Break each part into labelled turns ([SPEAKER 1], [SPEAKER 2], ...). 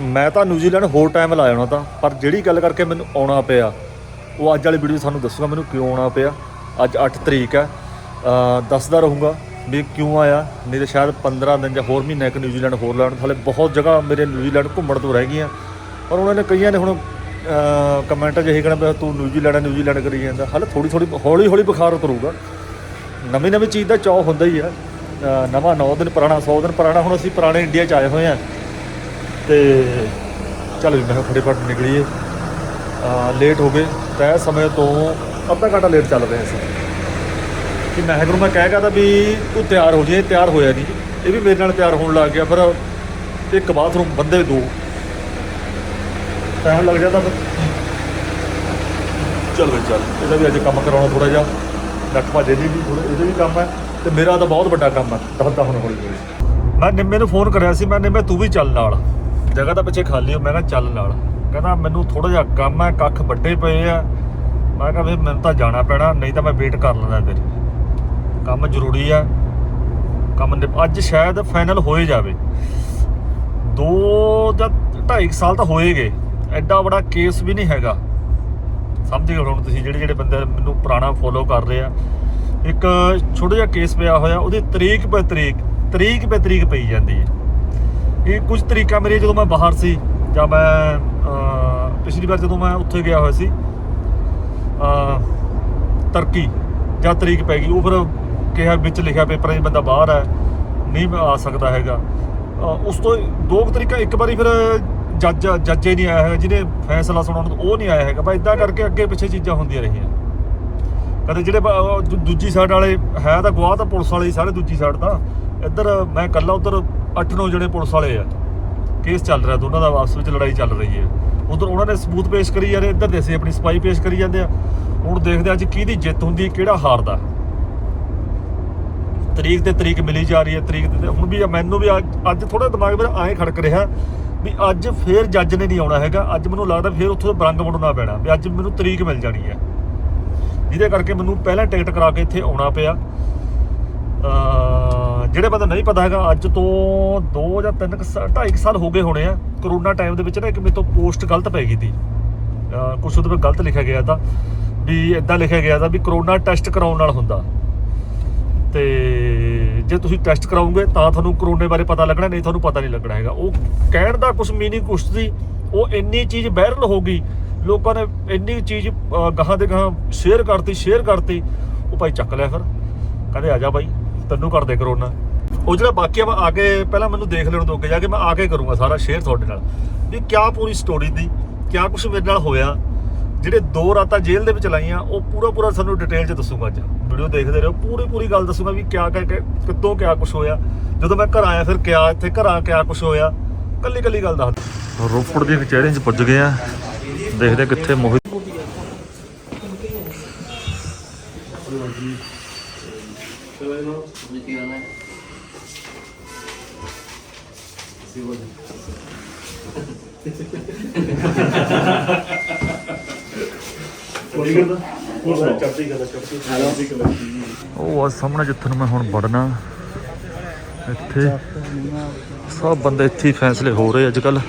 [SPEAKER 1] ਮੈਂ ਤਾਂ ਨਿਊਜ਼ੀਲੈਂਡ ਹੋਰ ਟਾਈਮ ਲਾਇਆ ਹੋਣਾ ਤਾਂ ਪਰ ਜਿਹੜੀ ਗੱਲ ਕਰਕੇ ਮੈਨੂੰ ਆਉਣਾ ਪਿਆ ਉਹ ਅੱਜ ਵਾਲੀ ਵੀਡੀਓ ਤੁਹਾਨੂੰ ਦੱਸੂਗਾ ਮੈਨੂੰ ਕਿਉਂ ਆਉਣਾ ਪਿਆ। ਅੱਜ 8 ਤਰੀਕ ਹੈ ਦੱਸਦਾ ਰਹੂੰਗਾ ਵੀ ਕਿਉਂ ਆਇਆ ਨਹੀਂ ਤਾਂ ਸ਼ਾਇਦ 15 ਦਿਨ ਜਾਂ ਹੋਰ ਮਹੀਨਾ ਇੱਕ ਨਿਊਜ਼ੀਲੈਂਡ ਹੋਰ ਲਾਉਣ ਹਾਲੇ ਬਹੁਤ ਜਗ੍ਹਾ ਮੇਰੇ ਨਿਊਜ਼ੀਲੈਂਡ ਘੁੰਮਣ ਤੋਂ ਰਹਿ ਗਈਆਂ। ਪਰ ਉਹਨਾਂ ਨੇ ਕਈਆਂ ਨੇ ਹੁਣ ਕਮੈਂਟ ਜਿਹੇ ਕਹਿਣਾ ਵੀ ਤੂੰ ਨਿਊਜ਼ੀਲੈਂਡ ਹੈ, ਨਿਊਜ਼ੀਲੈਂਡ ਕਰੀ ਜਾਂਦਾ। ਹਾਲੇ ਥੋੜੀ ਥੋੜੀ ਹੌਲੀ ਹੌਲੀ ਬੁਖਾਰ ਉਤਰੂਗਾ। ਨਵੀਂ ਨਵੀਂ ਚੀਜ਼ ਦਾ ਚਾਅ ਹੁੰਦਾ ਹੀ ਆ ਨਵਾਂ 9 ਦਿਨ ਪੁਰਾਣਾ 100 ਦਿਨ ਪੁਰਾਣਾ ਹੁਣ ਅਸੀਂ ਪੁਰਾਣੇ ਇੰਡੀਆ 'ਚ ਆਏ ਹੋਏ ਆ ਤੇ ਚੱਲ ਜੀ ਮੈਂ ਕਿਹਾ ਫਟਾਫਟ ਨਿਕਲੀਏ ਲੇਟ ਹੋ ਗਏ। ਤੈਅ ਸਮੇਂ ਤੋਂ ਅੱਧਾ ਘੰਟਾ ਲੇਟ ਚੱਲ ਰਹੇ ਸੀ। ਕਿ ਮੈਂ ਨੂੰ ਮੈਂ ਕਹਿ ਕਹਦਾ ਵੀ ਤੂੰ ਤਿਆਰ ਹੋ ਜੇ ਤਿਆਰ ਹੋਇਆ ਨਹੀਂ। ਇਹ ਵੀ ਮੇਰੇ ਨਾਲ ਤਿਆਰ ਹੋਣ ਲੱਗ ਗਿਆ ਪਰ ਇੱਕ ਬਾਥਰੂਮ ਬੰਦੇ ਦੋ। ਟਾਈਮ ਲੱਗ ਜਾਂਦਾ ਫਿਰ। ਚੱਲ ਵੀ ਚੱਲ, ਇਹਦਾ ਵੀ ਅੱਜ ਕੰਮ ਕਰਾਉਣਾ ਥੋੜਾ ਜਿਹਾ। ਨੱਕ ਭਾਜੇ ਦੀ ਵੀ ਥੋੜਾ ਇਹਦੇ ਵੀ ਕੰਮ ਹੈ। ਤੇ ਮੇਰਾ ਤਾਂ ਬਹੁਤ ਵੱਡਾ ਕੰਮ ਹੈ ਦੱਸਦਾ ਹੁਣ ਹੌਲੀ ਹੌਲੀ ਮੈਂ ਨਿੰਮੇ ਨੂੰ ਫੋਨ ਕਰਿਆ ਸੀ, ਮੈਂ ਨਿੰਮੇ ਤੂੰ ਵੀ ਚੱਲ ਨਾਲ। ਜਗ੍ਹਾ ਤਾਂ ਪਿੱਛੇ ਖਾਲੀ ਹੋ ਮੈਂ ਕਿਹਾ ਚੱਲ ਨਾਲ। ਕਹਿੰਦਾ ਮੈਨੂੰ ਥੋੜਾ ਜਿਹਾ ਕੰਮ ਹੈ, ਕੱਖ ਵੱਡੇ ਪਏ ਆ। ਮੈਂ ਕਿਹਾ ਵੀ ਮੈਨੂੰ ਤਾਂ ਜਾਣਾ ਪੈਣਾ, ਨਹੀਂ ਤਾਂ ਮੈਂ ਵੇਟ ਕਰ ਲੈਂਦਾ ਤੇਰੀ ਕੰਮ ਜ਼ਰੂਰੀ ਆ। ਕੰਮ ਅੱਜ ਸ਼ਾਇਦ ਫਾਈਨਲ ਹੋਏ ਜਾਵੇ। ਦੋ ਜਾਂ ਢਾਈ ਕੁ ਸਾਲ ਤਾਂ ਹੋਏ ਗਏ। ਐਡਾ ਬੜਾ ਕੇਸ ਵੀ ਨਹੀਂ ਹੈਗਾ। ਸਮਝ ਗਏ ਹੁਣ ਤੁਸੀਂ ਜਿਹੜੇ ਜਿਹੜੇ ਬੰਦੇ ਮੈਨੂੰ ਪੁਰਾਣਾ ਫੋਲੋ ਕਰ ਰਹੇ ਆ। ਇੱਕ ਛੋਟਾ ਜਿਹਾ ਕੇਸ ਪਿਆ ਹੋਇਆ, ਉਹਦੀ ਤਰੀਕ ਪੇ ਤਰੀਕ ਤਰੀਕ ਪੇ ਤਰੀਕ ਪਈ ਜਾਂਦੀ ਹੈ। ਇਹ ਕੁਝ ਤਰੀਕਾ ਮੇਰੇ ਜਦੋਂ ਮੈਂ ਬਾਹਰ ਸੀ ਜਾਂ ਮੈਂ ਪਿਛਲੀ ਵਾਰ ਜਦੋਂ ਮੈਂ ਉੱਥੇ ਗਿਆ ਹੋਇਆ ਸੀ ਅਹ, ਤਰਕੀ ਜਾਂ ਤਰੀਕ ਪੈ ਗਈ ਉਹ ਫਿਰ ਕਿਹਾ ਵਿੱਚ ਲਿਖਿਆ ਪੇਪਰਾਂ 'ਚ ਬੰਦਾ ਬਾਹਰ ਹੈ ਨਹੀਂ ਆ ਸਕਦਾ ਹੈਗਾ। ਉਸ ਤੋਂ ਦੋ ਕੁ ਤਰੀਕਾ ਇੱਕ ਵਾਰੀ ਫਿਰ ਜੱਜ ਜੱਜੇ ਨਹੀਂ ਆਇਆ ਹੈਗਾ ਜਿਹਨੇ ਫੈਸਲਾ ਸੁਣਾਉਣ ਉਹ ਨਹੀਂ ਆਇਆ ਹੈਗਾ ਬਸ ਇਦਾਂ ਕਰਕੇ ਅੱਗੇ ਪਿੱਛੇ ਚੀਜ਼ਾਂ ਹੁੰਦੀਆਂ ਰਹੀਆਂ। ਕਦੇ ਜਿਹੜੇ ਦੂਜੀ ਸਾਈਡ ਵਾਲੇ ਹੈ ਤਾਂ ਗਵਾਹ ਤਾਂ ਪੁਲਿਸ ਵਾਲੇ ਸਾਰੇ ਦੂਜੀ ਸਾਈਡ ਤਾਂ। ਇੱਧਰ ਮੈਂ ਇਕੱਲਾ ਉਧਰ 8-9 ਜਿਹੜੇ ਪੁਲਿਸ ਵਾਲੇ ਆ। ਕੇਸ ਚੱਲ ਰਿਹਾ ਦੋਨਾਂ ਦਾ ਆਪਸ ਵਿੱਚ ਲੜਾਈ ਚੱਲ ਰਹੀ ਹੈ। ਉਧਰ ਉਹਨਾਂ ਨੇ ਸਬੂਤ ਪੇਸ਼ ਕਰੀ ਜਾ ਰਹੇ ਇੱਧਰ ਦੇ ਅਸੀਂ ਆਪਣੀ ਸਪਾਈ ਪੇਸ਼ ਕਰੀ ਜਾਂਦੇ ਆ। ਹੁਣ ਦੇਖਦੇ ਆ ਅੱਜ ਕਿਹਦੀ ਜਿੱਤ ਹੁੰਦੀ ਹੈ, ਕਿਹੜਾ ਹਾਰਦਾ ਤਰੀਕ ਤੇ ਤਰੀਕ ਮਿਲੀ ਜਾ ਰਹੀ ਹੈ ਤਰੀਕ ਤੇ ਹੁਣ ਵੀ ਮੈਨੂੰ ਵੀ ਅੱਜ- ਅੱਜ ਥੋੜਾ ਦਿਮਾਗ ਮੇਰਾ ਆਏ ਖੜਕ ਰਿਹਾ ਵੀ ਅੱਜ ਫੇਰ ਜੱਜ ਨੇ ਨਹੀਂ ਆਉਣਾ ਹੈਗਾ। ਅੱਜ ਮੈਨੂੰ ਲੱਗਦਾ ਫੇਰ ਉੱਥੋਂ ਬਰੰਗ ਮੁੜਨਾ ਪੈਣਾ ਵੀ ਅੱਜ ਮੈਨੂੰ ਤਰੀਕ ਮਿਲ ਜਾਣੀ ਹੈ। ਜਿਹਦੇ ਕਰਕੇ ਮੈਨੂੰ ਪਹਿਲਾਂ ਟਿਕਟ ਕਰਾ ਕੇ ਇੱਥੇ ਆਉਣਾ ਪਿਆ। ਅਹ ਜਿਹੜੇ ਬੰਦੇ ਨਹੀਂ ਪਤਾ ਹੈਗਾ, ਅੱਜ ਤੋਂ 2 ਜਾਂ 3 2.5 ਸਾਲ ਹੋ ਗਏ ਹੋਣੇ ਆ, ਕਰੋਨਾ ਟਾਈਮ ਦੇ ਵਿੱਚ ਨਾ ਇੱਕ ਮੇਰੇ ਤੋਂ ਪੋਸਟ ਗਲਤ ਪੈ ਗਈ ਸੀ। ਕੁਝ ਉਹਦੇ ਵਿੱਚ ਗਲਤ ਲਿਖਿਆ ਗਿਆ ਤਾਂ, ਵੀ ਇਦਾਂ ਲਿਖਿਆ ਗਿਆ ਤਾਂ ਵੀ ਕਰੋਨਾ ਟੈਸਟ ਕਰਾਉਣ ਨਾਲ ਹੁੰਦਾ। ਤੇ ਜੇ ਤੁਸੀਂ ਟੈਸਟ ਕਰਾਉਂਗੇ ਤਾਂ ਤੁਹਾਨੂੰ ਕਰੋਨੇ ਬਾਰੇ ਪਤਾ ਲੱਗਣਾ, ਨਹੀਂ ਤੁਹਾਨੂੰ ਪਤਾ ਨਹੀਂ ਲੱਗਣਾ ਹੈਗਾ। ਉਹ ਕਹਿਣ ਦਾ ਕੁਝ ਮੀਨਿੰਗ ਕੁਛ ਸੀ, ਉਹ ਇੰਨੀ ਚੀਜ਼ ਵਾਇਰਲ ਹੋ ਗਈ, ਲੋਕਾਂ ਨੇ ਇੰਨੀ ਚੀਜ਼ ਗਾਹਾਂ ਦੇ ਗਾਹਾਂ ਸ਼ੇਅਰ ਕਰਤੀ ਸ਼ੇਅਰ ਕਰਤੀ, ਉਹ ਭਾਈ ਚੱਕ ਲਿਆ ਫਿਰ। ਕਹਿੰਦੇ ਆ ਜਾ ਭਾਈ ਤੈਨੂੰ ਕਰਦੇ ਕਰੋਨਾ। ਉਹ ਜਿਹੜਾ ਬਾਕੀ ਆ, ਮੈਂ ਆ ਕੇ ਪਹਿਲਾਂ ਮੈਨੂੰ ਦੇਖ ਲੈਣ ਦੋ ਅੱਗੇ ਜਾ ਕੇ ਮੈਂ ਆ ਕੇ ਕਰੂੰਗਾ ਸਾਰਾ ਸ਼ੇਅਰ ਤੁਹਾਡੇ ਨਾਲ। ਵੀ ਕਿਆ ਪੂਰੀ ਸਟੋਰੀ ਦੀ, ਕਿਆ ਕੁਝ ਮੇਰੇ ਨਾਲ ਹੋਇਆ। ਜਿਹੜੇ ਦੋ ਰਾਤਾਂ ਜੇਲ੍ਹ ਦੇ ਵਿੱਚ ਲਾਈਆਂ, ਉਹ ਪੂਰਾ ਪੂਰਾ ਤੁਹਾਨੂੰ ਡਿਟੇਲ 'ਚ ਦੱਸੂਗਾ ਅੱਜ। ਵੀਡੀਓ ਦੇਖਦੇ ਰਹੋ, ਪੂਰੀ ਪੂਰੀ ਗੱਲ ਦੱਸੂਗਾ ਵੀ ਕਿਆ ਕਹਿ ਕਿੱਦੋਂ ਕਿਆ ਕੁਝ ਹੋਇਆ। ਜਦੋਂ ਮੈਂ ਘਰ ਆਇਆ, ਫਿਰ ਕਿਆ ਇੱਥੇ ਘਰਾਂ ਕਿਆ ਕੁਝ ਹੋਇਆ। ਕੱਲੀ ਕੱਲੀ ਗੱਲ ਦੱਸ ਰੋਪੜ ਦੇ ਕਚਹਿਰੀਆਂ 'ਚ ਪੁੱਜ ਗਏ ਆ। ਦੇਖਦੇ ਕਿੱਥੇ ਮੋਹਿਤ ਉਹ ਆ ਸਾਹਮਣੇ ਜਿੱਥੇ ਨੂੰ ਮੈਂ ਹੁਣ ਵੜਨਾ। ਇੱਥੇ। ਸਭ ਬੰਦੇ ਇੱਥੇ ਹੀ ਫੈਸਲੇ ਹੋ ਰਹੇ ਅੱਜ ਕੱਲ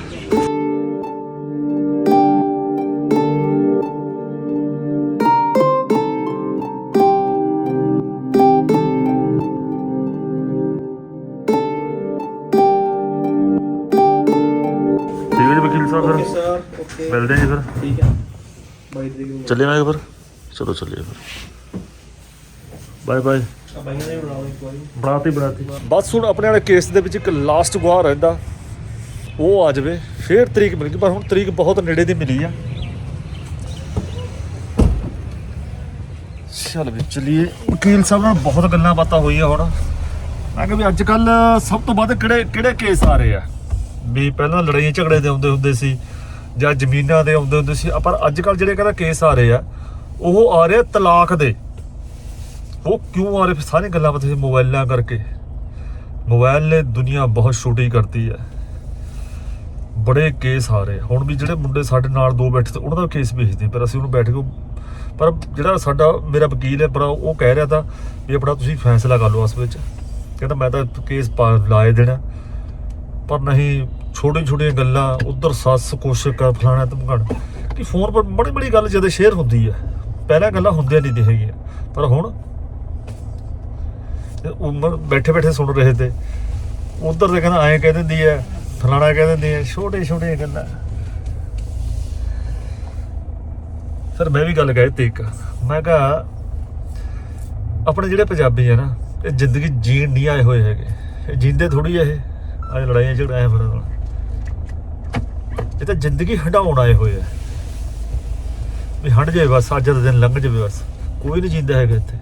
[SPEAKER 1] ਚੱਲੇ ਮੈਂ ਫਿਰ? ਚਲੋ ਚੱਲੀਏ ਫਿਰ। Bye bye. ਬਣਾਤੀ ਬਣਾਤੀ। ਬਸ ਹੁਣ ਆਪਣੇ ਵਾਲੇ ਕੇਸ ਦੇ ਵਿੱਚ ਇੱਕ ਲਾਸਟ ਗਵਾਹ ਰਹਿੰਦਾ। ਉਹ ਆ ਜਾਵੇ, ਫੇਰ ਤਰੀਕ ਮਿਲ ਗਈ ਪਰ ਹੁਣ ਤਰੀਕ ਬਹੁਤ ਨੇੜੇ ਦੀ ਮਿਲੀ ਆ। ਚਲ ਵੀ ਚਲੀਏ। ਵਕੀਲ ਸਾਹਿਬ ਨਾਲ ਬਹੁਤ ਗੱਲਾਂ ਬਾਤਾਂ ਹੋਈਆਂ ਹੁਣ। ਮੈਂ ਕਿਹਾ ਵੀ ਅੱਜ ਕੱਲ ਸਭ ਤੋਂ ਵੱਧ ਕਿਹੜੇ ਕਿਹੜੇ ਕੇਸ ਆ ਰਹੇ ਆ? ਵੀ ਪਹਿਲਾਂ ਲੜਾਈਆਂ ਝਗੜੇ ਦੇ ਹੁੰਦੇ ਹੁੰਦੇ ਸੀ। ਜਾਂ ਜ਼ਮੀਨਾਂ ਦੇ ਆਉਂਦੇ ਹੁੰਦੇ ਸੀ। ਪਰ ਅੱਜ ਕੱਲ ਜਿਹੜੇ ਕਹਿੰਦਾ ਕੇਸ ਆ ਰਹੇ ਆ, ਉਹ ਆ ਰਹੇ ਆ ਤਲਾਕ ਦੇ। ਉਹ ਕਿਉਂ ਆ ਰਹੇ? ਸਾਰੀਆਂ ਗੱਲਾਂ ਪਤਾ ਸੀ ਮੋਬਾਈਲਾਂ ਕਰਕੇ। ਮੋਬਾਈਲ ਨੇ ਦੁਨੀਆ ਬਹੁਤ ਛੋਟੀ ਕਰਤੀ ਹੈ ਬੜੇ ਕੇਸ ਆ ਰਹੇ ਹੁਣ ਵੀ ਜਿਹੜੇ ਮੁੰਡੇ ਸਾਡੇ ਨਾਲ ਦੋ ਬੈਠੇ ਤੇ ਉਹਨਾਂ ਦਾ ਕੇਸ ਭੇਜਦੇ ਪਰ ਅਸੀਂ ਉਹਨੂੰ ਬੈਠ ਕੇ ਪਰ ਜਿਹੜਾ ਸਾਡਾ, ਮੇਰਾ ਵਕੀਲ ਹੈ ਪਰ ਉਹ ਕਹਿ ਰਿਹਾ ਤਾਂ ਵੀ ਆਪਣਾ ਤੁਸੀਂ ਫੈਸਲਾ ਕਰ ਲਓ ਉਸ ਵਿੱਚ। ਕਹਿੰਦਾ ਮੈਂ ਤਾਂ ਕੇਸ ਪਾ ਲਾਏ ਦੇਣਾ। ਪਰ ਨਹੀਂ ਛੋਟੀ ਛੋਟੀਆਂ ਗੱਲਾਂ, ਉਧਰ ਸੱਸ ਕੁਛ ਕਰ, ਫਲਾਣਾ ਧਮਕਾਣ ਕਿ ਫੋਨ ਪਰ ਬੜੀ ਬੜੀ ਗੱਲ ਜਦੋਂ ਸ਼ੇਅਰ ਹੁੰਦੀ ਹੈ ਪਹਿਲਾਂ ਗੱਲਾਂ ਹੁੰਦੀਆਂ ਨਹੀਂ ਹੈਗੀਆਂ। ਪਰ ਹੁਣ ਉਮਰ ਬੈਠੇ ਬੈਠੇ ਸੁਣ ਰਹੇ ਤੇ ਉਧਰ ਦੇ ਕਹਿੰਦਾ, ਐਂ ਕਹਿ ਦਿੰਦੀ ਹੈ ਫਲਾਣਾ ਕਹਿ ਦਿੰਦੀ ਹੈ ਛੋਟੇ ਛੋਟੇ ਗੱਲਾਂ। ਫਿਰ ਮੈਂ ਵੀ ਗੱਲ ਕਹਿਤੀ ਇੱਕ। ਮੈਂ ਕਿਹਾ, ਆਪਣੇ ਜਿਹੜੇ ਪੰਜਾਬੀ ਆ ਨਾ, ਇਹ ਜ਼ਿੰਦਗੀ ਜੀਣ ਨਹੀਂ ਆਏ ਹੋਏ ਹੈਗੇ। ਇਹ ਜੀਂਦੇ ਥੋੜੀ ਆ ਇਹ। ਆਏ ਲੜਾਈਆਂ ਝਗੜਾਆਂ ਫਿਰ ਇਹ ਤਾਂ ਜ਼ਿੰਦਗੀ ਹਟਾਉਣ ਆਏ ਹੋਏ ਆ। ਵੀ ਹਟ ਜਾਏ ਬਸ ਅੱਜ ਦਾ ਦਿਨ ਲੰਘ ਜਾਵੇ ਬਸ। ਕੋਈ ਨਹੀਂ ਜੀਂਦਾ ਹੈਗਾ ਇੱਥੇ।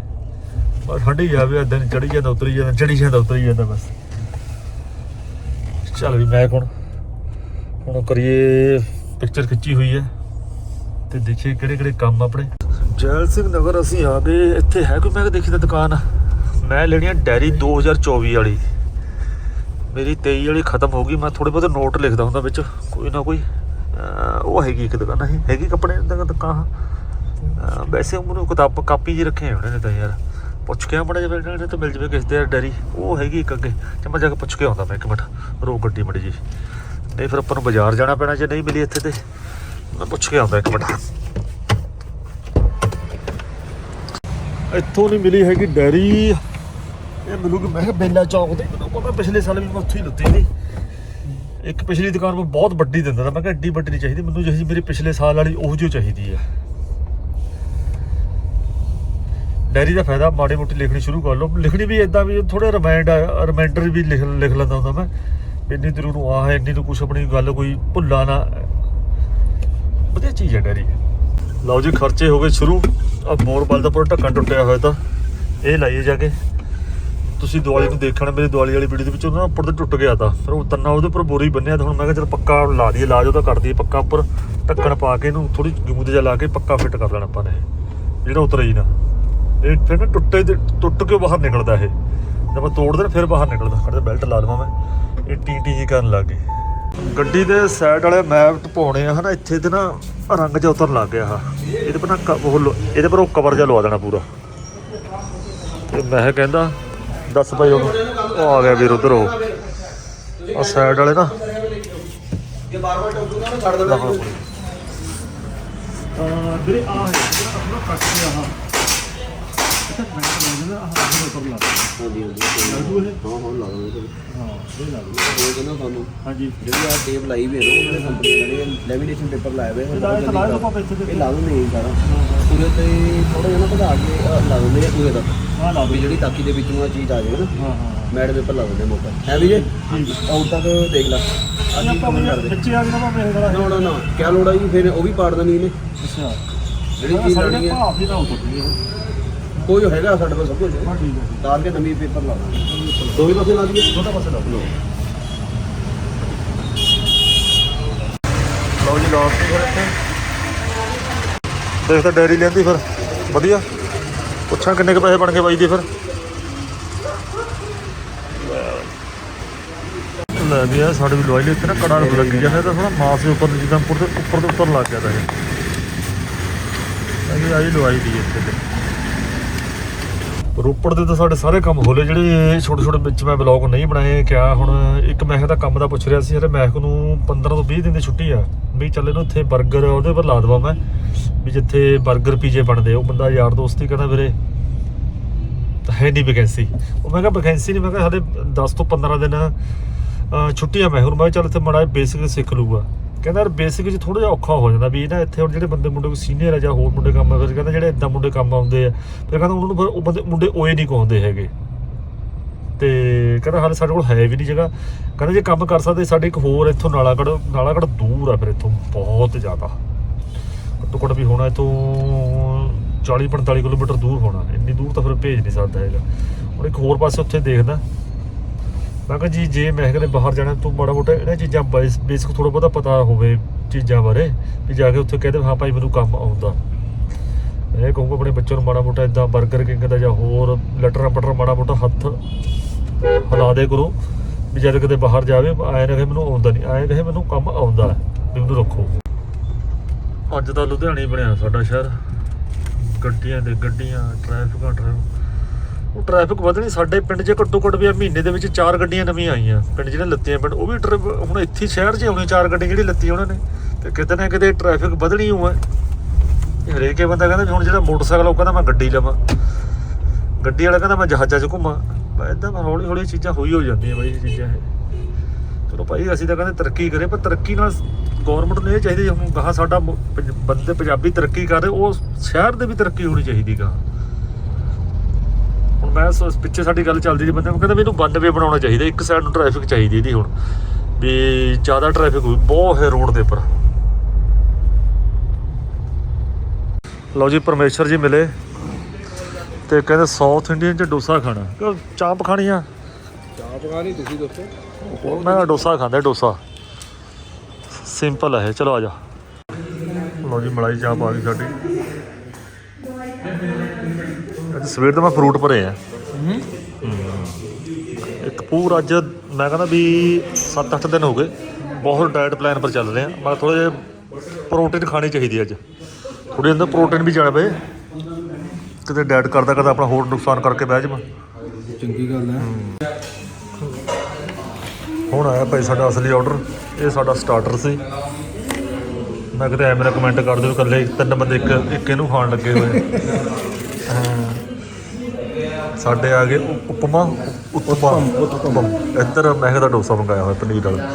[SPEAKER 1] ਬਸ ਹਟ ਹੀ ਜਾਵੇ ਦਿਨ ਚੜੀ ਜਾਂਦਾ ਉਤਰੀ ਜਾਂਦਾ ਚੜੀ ਜਾਂਦਾ ਉਤਰੀ ਜਾਂਦਾ ਬਸ। ਚੱਲ ਵੀ ਮੈਂ ਹੁਣ ਹੁਣ ਕਰੀਏ ਪਿਕਚਰ ਖਿੱਚੀ ਹੋਈ ਹੈ। ਤੇ ਦੇਖੀਏ ਕਿਹੜੇ ਕਿਹੜੇ ਕੰਮ ਆਪਣੇ। ਜੈਲ ਸਿੰਘ ਨਗਰ ਅਸੀਂ ਆ ਗਏ। ਇੱਥੇ ਹੈ ਕੋਈ ਮੈਂ ਦੇਖੀ ਤਾਂ ਦੁਕਾਨ। ਮੈਂ ਲੈਣੀ ਆ ਡੈਰੀ 2024 ਵਾਲੀ। ਮੇਰੀ 23 ਵਾਲੀ ਖਤਮ ਹੋ ਗਈ, ਮੈਂ ਥੋੜੇ ਬਹੁਤੇ ਨੋਟ ਲਿਖਦਾ ਹੁੰਦਾ ਵਿੱਚ, ਕੋਈ ਨਾ ਕੋਈ ਉਹ ਹੈਗੀ ਇੱਕ ਦੁਕਾਨ ਹੈ ਹੈਗੀ ਕੱਪੜੇ ਦੀ ਦੁਕਾਨ ਵੈਸੇ ਉਹਨੂੰ ਕਿਤਾਬ, ਕਾਪੀ ਜੀ ਰੱਖੇ ਹੋਣੇ ਨੇ ਤਾਂ ਯਾਰ, ਪੁੱਛ ਕੇ ਆਮੜਾ ਜੇ ਮਿਲਣੇ ਤਾਂ ਮਿਲ ਜਵੇ ਕਿਸੇ ਦੇ ਡੈਰੀ, ਉਹ ਹੈਗੀ ਇੱਕ ਅੱਗੇ, ਤੇ ਮੈਂ ਜਾ ਕੇ ਪੁੱਛ ਕੇ ਆਉਂਦਾ ਮੈਂ ਇੱਕ ਮਿੰਟ ਰੋ ਗੱਡੀ ਮੜੀ ਜੀ ਨਹੀਂ ਫਿਰ ਆਪਾਂ ਨੂੰ ਬਾਜ਼ਾਰ ਜਾਣਾ ਪੈਣਾ ਜੇ ਨਹੀਂ ਮਿਲੀ ਇੱਥੇ ਤੇ, ਮੈਂ ਪੁੱਛ ਕੇ ਆਉਂਦਾ ਇੱਕ ਮਿੰਟ। ਇੱਥੋਂ ਨਹੀਂ ਮਿਲੀ ਹੈਗੀ ਡੈਰੀ। ਇਹ ਮਿਲੂਗੀ ਮੈਂ ਕਿਹਾ ਬੇਲਾ ਚੌਕ ਤੇ, ਮੈਨੂੰ ਪਤਾ ਪਿਛਲੇ ਸਾਲ ਵੀ ਮੈਂ ਉੱਥੇ ਹੀ ਲੁੱਤੀ ਸੀ। ਇੱਕ ਪਿਛਲੀ ਦੁਕਾਨ ਮੈਂ ਬਹੁਤ ਵੱਡੀ ਦਿੰਦਾ ਤਾਂ ਮੈਂ ਕਿਹਾ ਐਡੀ ਵੱਡੀ ਨਹੀਂ ਚਾਹੀਦੀ, ਮੈਨੂੰ ਜਿਹੀ ਮੇਰੀ ਪਿਛਲੇ ਸਾਲ ਵਾਲੀ ਉਹ ਜਿਹੀ ਚਾਹੀਦੀ ਹੈ ਡੈਰੀ ਦਾ ਫਾਇਦਾ, ਮਾੜੀ ਮੋਟੀ ਲਿਖਣੀ ਸ਼ੁਰੂ ਕਰ ਲਓ। ਲਿਖਣੀ ਵੀ ਇਦਾਂ ਵੀ ਥੋੜੇ ਰਿਮਾਈਂਡ ਰਿਮਾਈਂਡਰ ਵੀ ਲਿਖ ਲਿਖ ਲੈਂਦਾ ਹੁੰਦਾ ਮੈਂ। ਇੰਨੀ ਦੂਰ ਨੂੰ ਆ ਹੈ, ਇੰਨੀ ਨੂੰ ਕੁਝ ਆਪਣੀ ਗੱਲ ਕੋਈ ਭੁੱਲਾ ਨਾ। ਵਧੀਆ ਚੀਜ਼ ਹੈ ਡੈਰੀ। ਲਓ ਜੀ, ਖਰਚੇ ਹੋ ਗਏ ਸ਼ੁਰੂ। ਆ ਮੋਰਬਲ ਦਾ ਪੂਰਾ ਢੱਕਣ ਟੁੱਟਿਆ ਹੋਇਆ ਤਾਂ। ਇਹ ਲਾਈਏ ਜਾ ਕੇ। ਤੁਸੀਂ ਦੀਵਾਲੀ ਨੂੰ ਦੇਖਣਾ, ਮੇਰੀ ਦੀਵਾਲੀ ਵਾਲੀ ਵੀਡੀਓ ਦੇ ਵਿੱਚ ਉਹਨਾਂ ਉੱਪਰ ਤੇ ਟੁੱਟ ਗਿਆ ਤਾਂ। ਫਿਰ ਉਹ ਤੰਨਾ ਉਹਦੇ ਉੱਪਰ ਬੋਰੀ ਬੰਨਿਆ ਤਾਂ ਹੁਣ ਮੈਂ ਕਿਹਾ ਚਲ ਪੱਕਾ ਲਾ ਦਈਏ ਲਾਜ ਉਹਦਾ ਕਰ ਦਈਏ, ਪੱਕਾ ਉੱਪਰ ਢੱਕਣ ਪਾ ਕੇ ਇਹਨੂੰ ਥੋੜੀ ਗਮੂਦ ਜਿਹਾ ਲਾ ਕੇ ਪੱਕਾ ਫਿੱਟ ਕਰ ਲੈਣਾ ਆਪਾਂ ਨੇ ਜਿਹੜਾ ਉਤਰੇ ਹੀ ਨਾ। ਇਹ ਫਿਰ ਨਾ ਟੁੱਟੇ ਦੇ ਟੁੱਟ ਕੇ ਬਾਹਰ ਨਿਕਲਦਾ ਇਹ। ਜਦ ਆਪਾਂ ਤੋੜਦੇ ਨਾ ਫਿਰ ਬਾਹਰ ਨਿਕਲਦਾ। ਖੜਦਾ ਬੈਲਟ ਲਾ ਲਵਾਂ ਮੈਂ। ਇਹ ਟੀ ਟੀ ਜੀ ਕਰਨ ਲੱਗ ਗਈ ਗੱਡੀ ਦੇ ਸਾਈਡ ਵਾਲੇ ਮੈਪ ਪਾਉਣੇ ਆ ਹਨਾ, ਇੱਥੇ ਤੇ ਨਾ ਰੰਗ ਜਿਹਾ ਉਤਰਨ ਲੱਗ ਗਿਆ ਆ ਇਹਦੇ ਪਰ ਨਾ ਕ- ਉਹ ਇਹਦੇ ਪਰ ਉਹ ਕਵਰ ਜਿਹਾ ਲਵਾ ਦੇਣਾ ਪੂਰਾ। ਤੇ ਮੈਂ ਕਹਿੰਦਾ ਦੱਸ ਭਾਈ ਹੁਣ ਉਹ ਆ ਗਿਆ ਵੀਰ ਉਧਰ ਉਹ। ਆ ਸਾਈਡ ਵਾਲੇ ਨਾ।
[SPEAKER 2] ਜੇ ਬਾਰ-ਬਾਰ ਟੋਕੂਗਾ ਨਾ ਛੱਡ ਦੇਣਾ ਅ
[SPEAKER 1] ਵੀਰੇ ਆ ਹੈ ਆਪਣਾ ਕੱਟ ਗਿਆ ਹਾਂ ਅੱਛਾ ਮੈਂ ਕਹਿੰਦਾ ਆਹ ਆਹ ਉੱਪਰ ਲਾ
[SPEAKER 2] ਹਾਂਜੀ ਹਾਂਜੀ।
[SPEAKER 1] ਲੱਗ
[SPEAKER 2] ਹਾਂ ਹਾਂ ਲੱਗ ਜੂ।
[SPEAKER 1] ਹਾਂ ਇਹ ਲੱਗ
[SPEAKER 2] ਜੂ। ਹੈ ਨਾ
[SPEAKER 1] ਇਹ ਲਾ ਦੋ। ਹਾਂ ਲਾ
[SPEAKER 2] ਵੀ ਜਿਹੜੀ ਤਾਕੀ ਦੇ ਵਿੱਚੋਂ ਆ ਚੀਜ਼ ਆ ਜਾਵੇ ਨਾ
[SPEAKER 1] ਹਾਂ ਹਾਂ
[SPEAKER 2] ਮੈਡ ਪੇਪਰ ਲਾ ਦਿੰਦੇ ਆ ਮੋਟਾ ਹੈ ਵੀ ਜੇ? ਆਊਟ ਤੱਕ ਦੇਖ ਲੈ।
[SPEAKER 1] ਇਹ
[SPEAKER 2] ਅਸੀਂ
[SPEAKER 1] ਆਪਾਂ
[SPEAKER 2] ਕਮੈਂਟ ਕਰਦੇ।
[SPEAKER 1] ਖਿੱਚਿਆ ਜਿਹੜਾ ਮੈਂ ਮੇਰੇ ਕੋਲ
[SPEAKER 2] ਨਾ ਨਾ ਨਾ ਕਿਆ ਲੋੜ ਆ ਜੀ ਫਿਰ ਉਹ ਵੀ ਪਾੜ ਦੇਣੀ ਇਹਨੇ।
[SPEAKER 1] ਅੱਛਾ।
[SPEAKER 2] ਜਿਹੜੀ ਚੀਜ਼ ਲਾਣੀ ਹੈ
[SPEAKER 1] ਭਾਫ ਦੀ ਨਾ ਉਤਰਦੀ ਇਹ
[SPEAKER 2] ਕੋਈ ਹੈਗਾ ਸਾਡੇ ਕੋਲ ਸਭ ਕੁਝ
[SPEAKER 1] ਹਾਂ ਠੀਕ ਹੈ
[SPEAKER 2] ਤਾਰ ਕੇ ਨਵੀਂ ਪੇਪਰ ਲਾ ਦਾਂਗੇ ਦੋ ਹੀ ਪਾਸੇ ਲਾ ਦਈਏ।
[SPEAKER 1] ਦੋਨਾਂ ਪਾਸੇ ਲਾ ਲਓ ਲਓ ਜੀ ਲਾਸਟ ਫਿਰ ਇੱਥੇ। ਦੇਖ ਤਾਂ ਡੈਰੀ ਲੈਂਦੀ ਫਿਰ। ਵਧੀਆ। ਪੁੱਛਾਂ ਕਿੰਨੇ ਕੁ ਪੈਸੇ ਬਣ ਗਏ ਬਾਈ ਦੇ ਫਿਰ? ਲੈ ਗਿਆ ਆ ਸਾਡੇ ਵੀ ਲਵਾਈ ਲਈ ਇੱਥੇ ਨਾ ਕੜਾ ਲੱਗੀ ਜਾਂਦਾ ਤਾਂ ਥੋੜਾ ਮਾਸ ਦੇ ਉੱਪਰ ਜਿੱਦਾਂ ਉੱਪਰ ਤੋਂ ਉੱਪਰ ਤੋਂ ਉੱਪਰ ਲੱਗ ਗਿਆ ਤਾਂ ਇਹ। ਇਹ ਆਈ ਲਵਾਈ ਦੀ ਇੱਥੇ ਤੇ। ਰੋਪੜ ਦੇ ਤਾਂ ਸਾਡੇ ਸਾਰੇ ਕੰਮ ਹੋਲੇ ਜਿਹੜੇ ਛੋਟੇ ਛੋਟੇ ਵਿੱਚ ਮੈਂ ਬਲੌਗ ਨਹੀਂ ਬਣਾਏ ਕਿਆ ਹੁਣ ਇੱਕ ਮਹਿਕ ਦਾ ਕੰਮ ਦਾ ਪੁੱਛ ਰਿਹਾ ਸੀ ਯਾਰ ਮਹਿਕ ਨੂੰ 15 ਤੋਂ 20 ਦਿਨ ਦੀ ਛੁੱਟੀ ਆ ਵੀ ਚੱਲ ਇਹਨੂੰ ਉੱਥੇ 버ਗਰ ਉਹਦੇ ਪਰ ਲਾ ਦਵਾਂ ਮੈਂ ਵੀ ਜਿੱਥੇ 버ਗਰ ਪੀਜੇ ਬਣਦੇ ਉਹ ਬੰਦਾ ਯਾਰ ਦੋਸਤ ਹੀ ਕਹਿੰਦਾ ਵੀਰੇ ਹੈ ਨਹੀਂ ਵੈਕੈਂਸੀ ਉਹ ਮੈਂ ਕਿਹਾ ਵੈਕੈਂਸੀ ਨਹੀਂ ਮੈਂ ਕਿਹਾ ਸਾਡੇ 10 ਤੋਂ 15 ਦਿਨ ਅਹ, ਛੁੱਟੀਆਂ ਮੈਂ ਹੁਣ ਮੈਂ ਕਿਹਾ ਚੱਲ ਇੱਥੇ ਮੜਾ ਬੇਸਿਕ ਸਿੱਖ ਲੂਗਾ ਕਹਿੰਦਾ ਯਾਰ ਬੇਸਿਕ 'ਚ ਥੋੜਾ ਜਿਹਾ ਔਖਾ ਹੋ ਜਾਂਦਾ ਵੀ ਨਾ ਇੱਥੇ ਹੁਣ ਜਿਹੜੇ ਬੰਦੇ ਮੁੰਡੇ ਕੋ ਸੀਨੀਅਰ ਆ ਜਾਂ ਹੋਰ ਮੁੰਡੇ ਕੰਮ ਆ ਫਿਰ ਕਹਿੰਦਾ ਜਿਹੜੇ ਇਦਾਂ ਮੁੰਡੇ ਕੰਮ ਆਉਂਦੇ ਆ, ਫਿਰ ਕਹਿੰਦਾ ਉਹਨਾਂ ਨੂੰ ਫਿਰ ਉਹ ਬੰਦੇ, ਮੁੰਡੇ ਓਏ ਨਹੀਂ ਕਹਾਉਂਦੇ ਹੈਗੇ। ਤੇ ਕਹਿੰਦਾ ਹਾਲੇ ਸਾਡੇ ਕੋਲ ਹੈ ਵੀ ਨਹੀਂ ਜਗ੍ਹਾ। ਕਹਿੰਦਾ ਜੇ ਕੰਮ ਕਰ ਸਕਦੇ, ਸਾਡੇ ਇੱਕ ਹੋਰ ਇੱਥੋਂ ਨਾਲਾਗੜ ਨਾਲਾਗੜ ਦੂਰ ਆ ਫਿਰ ਇੱਥੋਂ ਬਹੁਤ ਜ਼ਿਆਦਾ। ਘੱਟੋ ਘੱਟ ਵੀ ਹੋਣਾ ਇੱਥੋਂ 40 45 ਕਿਲੋਮੀਟਰ ਦੂਰ ਹੋਣਾ। ਇੰਨੀ ਦੂਰ ਤਾਂ ਫਿਰ ਭੇਜ ਨਹੀਂ ਸਕਦਾ ਹੈਗਾ। ਹੁਣ ਇੱਕ ਹੋਰ ਪਾਸੇ ਉੱਥੇ ਦੇਖਦਾ। ਮੈਂ ਕਿਹਾ ਜੀ, ਜੇ ਮੈਂ ਕਹਿੰਦੇ ਬਾਹਰ ਜਾਣਾ, ਤੂੰ ਮਾੜਾ ਮੋਟਾ ਇਹਨਾਂ ਚੀਜ਼ਾਂ ਬੇਸਿਕ ਥੋੜਾ ਬਹੁਤਾ ਪਤਾ ਹੋਵੇ ਚੀਜ਼ਾਂ ਬਾਰੇ, ਵੀ ਜਾ ਕੇ ਉੱਥੇ ਕਹਦੇ ਹਾਂ ਭਾਈ ਮੈਨੂੰ ਕੰਮ ਆਉਂਦਾ। ਇਹ ਕਹੂੰਗਾ ਆਪਣੇ ਬੱਚਿਆਂ ਨੂੰ ਮਾੜਾ ਮੋਟਾ ਇਦਾਂ 버ਗਰ ਕਿੰਗ ਦਾ ਜਾਂ ਹੋਰ ਲਟਰ ਪਟਰ ਮਾੜਾ ਮੋਟਾ ਹੱਥ ਹਿਲਾ ਦੇ ਕਰੋ, ਵੀ ਜਦ ਕਿਤੇ ਬਾਹਰ ਜਾਵੇ, ਆਏ ਕਹੇ ਮੈਨੂੰ ਆਉਂਦਾ ਨਹੀਂ, ਆਏ ਕਹੇ ਮੈਨੂੰ ਕੰਮ ਆਉਂਦਾ ਵੀ ਮੈਨੂੰ ਰੱਖੋ। ਅੱਜ ਤਾਂ ਲੁਧਿਆਣੇ ਹੀ ਬਣਿਆ ਸਾਡਾ ਸ਼ਹਿਰ, ਗੱਡੀਆਂ ਦੇ ਗੱਡੀਆਂ ਟ੍ਰੈਫਿਕਾਂ ਟ੍ਰੈਫਿਕ ਉਹ ਟ੍ਰੈਫਿਕ ਵਧਣੀ, ਸਾਡੇ ਪਿੰਡ 'ਚ ਘੱਟੋ ਘੱਟ ਵੀ ਆ ਮਹੀਨੇ ਦੇ ਵਿੱਚ ਚਾਰ ਗੱਡੀਆਂ ਨਵੀਆਂ ਆਈਆਂ। ਪਿੰਡ ਜਿਹੜੇ ਲੱਤੀਆਂ ਪਿੰਡ, ਉਹ ਵੀ ਟ੍ਰਿਪ ਹੁਣ ਇੱਥੇ ਸ਼ਹਿਰ 'ਚ ਆਉਣੀ ਚਾਰ ਗੱਡੀਆਂ ਜਿਹੜੀ ਲੱਤੀ ਉਹਨਾਂ ਨੇ। ਤੇ ਕਿਤੇ ਨਾ ਕਿਤੇ ਟ੍ਰੈਫਿਕ ਵਧਣੀ ਹੋਆ ਹਰੇਕ ਬੰਦਾ ਕਹਿੰਦਾ ਵੀ ਹੁਣ ਜਿਹੜਾ ਮੋਟਰਸਾਈਕਲ ਉਹ ਕਹਿੰਦਾ ਮੈਂ ਗੱਡੀ ਲਵਾਂ। ਗੱਡੀ ਵਾਲਾ ਕਹਿੰਦਾ ਮੈਂ ਜਹਾਜ਼ਾਂ 'ਚ ਘੁੰਮਾਂ। ਮੈਂ ਇਦਾਂ ਹੌਲੀ ਹੌਲੀ ਚੀਜ਼ਾਂ ਹੋਈ ਹੋ ਜਾਂਦੀਆਂ ਬਾਈ, ਇਹ ਚੀਜ਼ਾਂ ਇਹ। ਚਲੋ ਭਾਈ, ਅਸੀਂ ਤਾਂ ਕਹਿੰਦੇ ਤਰੱਕੀ ਕਰੇ, ਪਰ ਤਰੱਕੀ ਨਾਲ ਗਵਰਨਮੈਂਟ ਨੂੰ ਇਹ ਚਾਹੀਦੀ ਹੁਣ ਗਾਹਾਂ ਸਾਡਾ ਬੰਦੇ ਪੰਜਾਬੀ ਤਰੱਕੀ ਕਰ ਰਹੇ, ਉਹ ਸ਼ਹਿਰ ਦੇ ਵੀ ਤਰੱਕੀ ਹੋਣੀ ਚਾਹੀਦੀ ਗਾ ਮੈਂ ਸੋ- ਪਿੱਛੇ ਸਾਡੀ ਗੱਲ ਚੱਲਦੀ ਸੀ ਬੰਦੇ ਨੂੰ ਕਹਿੰਦਾ ਵੀ ਇਹਨੂੰ 92 ਬਣਾਉਣਾ ਚਾਹੀਦਾ ਇੱਕ ਸਾਈਡ ਨੂੰ ਟ੍ਰੈਫਿਕ ਚਾਹੀਦੀ ਇਹਦੀ ਹੁਣ ਵੀ ਜ਼ਿਆਦਾ ਟ੍ਰੈਫਿਕ ਹੋਈ ਬਹੁਤ ਹੈ ਰੋਡ ਦੇ ਉੱਪਰ। ਲਓ ਜੀ ਪਰਮੇਸ਼ਰ ਜੀ ਮਿਲੇ ਤੇ ਕਹਿੰਦੇ ਸਾਊਥ ਇੰਡੀਅਨ ਚ ਡੋਸਾ ਖਾਣਾ। ਕਿ ਚਾਂਪ ਖਾਣੀ ਆ?
[SPEAKER 2] ਚਾਹ ਲਈ ਤੁਸੀਂ ਦੱਸੋ।
[SPEAKER 1] ਮੈਂ ਡੋਸਾ ਖਾਂਦਾ ਡੋਸਾ। ਸਿੰਪਲ ਹੈ ਚਲੋ ਆ ਜਾ। ਲਓ ਜੀ ਮਲਾਈ ਚਾਪ ਆ ਗਈ ਸਾਡੀ। ਸਵੇਰ ਦਾ ਮੈਂ ਫਰੂਟ ਭਰੇ ਆ। ਇੱਕ ਪੂਰਾ ਅੱਜ ਮੈਂ ਕਹਿੰਦਾ ਵੀ 7-8 ਦਿਨ ਹੋ ਗਏ ਬਹੁਤ ਡਾਈਟ ਪਲਾਨ ਪਰ ਚੱਲ ਰਹੇ ਆ। ਮੈਂ ਥੋੜਾ ਜਿਹਾ ਪ੍ਰੋਟੀਨ ਖਾਣੀ ਚਾਹੀਦੀ ਅੱਜ। ਥੋੜੀ ਅੰਦਰ ਪ੍ਰੋਟੀਨ ਵੀ ਜਾਣਾ ਪਏ। ਕਿਤੇ ਡਾਈਟ ਕਰਦਾ ਕਰਦਾ ਆਪਣਾ ਹੋਰ ਨੁਕਸਾਨ ਕਰਕੇ ਬਹਿ ਜਾਵਾਂ।
[SPEAKER 2] ਚੰਗੀ ਗੱਲ ਹੈ।
[SPEAKER 1] ਹੁਣ ਆਇਆ ਭਾਈ ਸਾਡਾ ਅਸਲੀ ਆਰਡਰ ਇਹ ਸਾਡਾ ਸਟਾਰਟਰ ਸੀ। ਮੈਂ ਕਿਤੇ ਐਵੇਂ ਕਮੈਂਟ ਕਰ ਦਿਓ ਇਕੱਲੇ ਤਿੰਨ ਬੰਦੇ ਇੱਕ ਇੱਕ ਇਹਨੂੰ ਖਾਣ ਲੱਗੇ ਹੋਏ। ਹਾਂ। ਸਾਡੇ ਆ ਗਏ ਉਪ- ਉਪਮਾ ਉਤਪਾ ਉਤਪਮ। ਇੱਧਰ ਮੈਂ ਦਾ ਡੋਸਾ ਮੰਗਾਇਆ ਹੋਇਆ ਪਨੀਰ ਵਾਲਾ।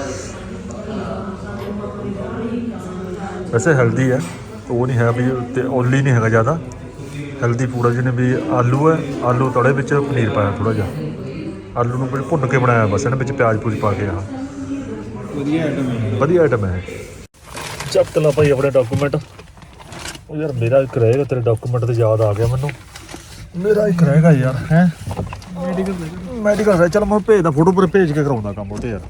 [SPEAKER 1] ਵੈਸੇ ਹੈਲਦੀ ਹੈ ਉਹ ਨਹੀਂ ਹੈ ਵੀ ਤੇ ਓਇਲੀ ਨਹੀਂ ਹੈਗਾ ਜ਼ਿਆਦਾ। ਹੈਲਦੀ ਪੂਰਾ ਜਿਹਨੇ ਵੀ ਆਲੂ ਹੈ ਆਲੂ ਤੜੇ ਵਿੱਚ ਪਨੀਰ ਪਾਇਆ ਥੋੜਾ ਜਿਹਾ। ਆਲੂ ਨੂੰ ਵੀ ਭੁੰਨ ਕੇ ਬਣਾਇਆ ਬਸ ਇਹਨਾਂ ਵਿੱਚ ਪਿਆਜ਼ ਪੂਜ ਪਾ ਕੇ ਆ।
[SPEAKER 2] ਵਧੀਆ ਆਈਟਮ ਹੈ।
[SPEAKER 1] ਵਧੀਆ ਆਈਟਮ ਹੈ। ਚੱਕ ਲਾ ਭਾਈ ਆਪਣੇ ਡਾਕੂਮੈਂਟ ਉਹ ਯਾਰ ਮੇਰਾ ਇੱਕ ਰਹੇਗਾ ਤੇਰੇ ਡਾਕੂਮੈਂਟ ਤੇ ਯਾਦ ਆ ਗਿਆ ਮੈਨੂੰ। ਮੇਰਾ ਇੱਕ ਰਹੇਗਾ ਯਾਰ ਹੈ?
[SPEAKER 2] ਮੈਡੀਕਲ
[SPEAKER 1] ਮੈਡੀਕਲ ਚਲ ਮੈਂ ਭੇਜਦਾ ਫੋਟੋ ਪਰ ਭੇਜ ਕੇ ਕਰਾਉਂਦਾ ਕੰਮ ਉਹ ਤੇ ਯਾਰ।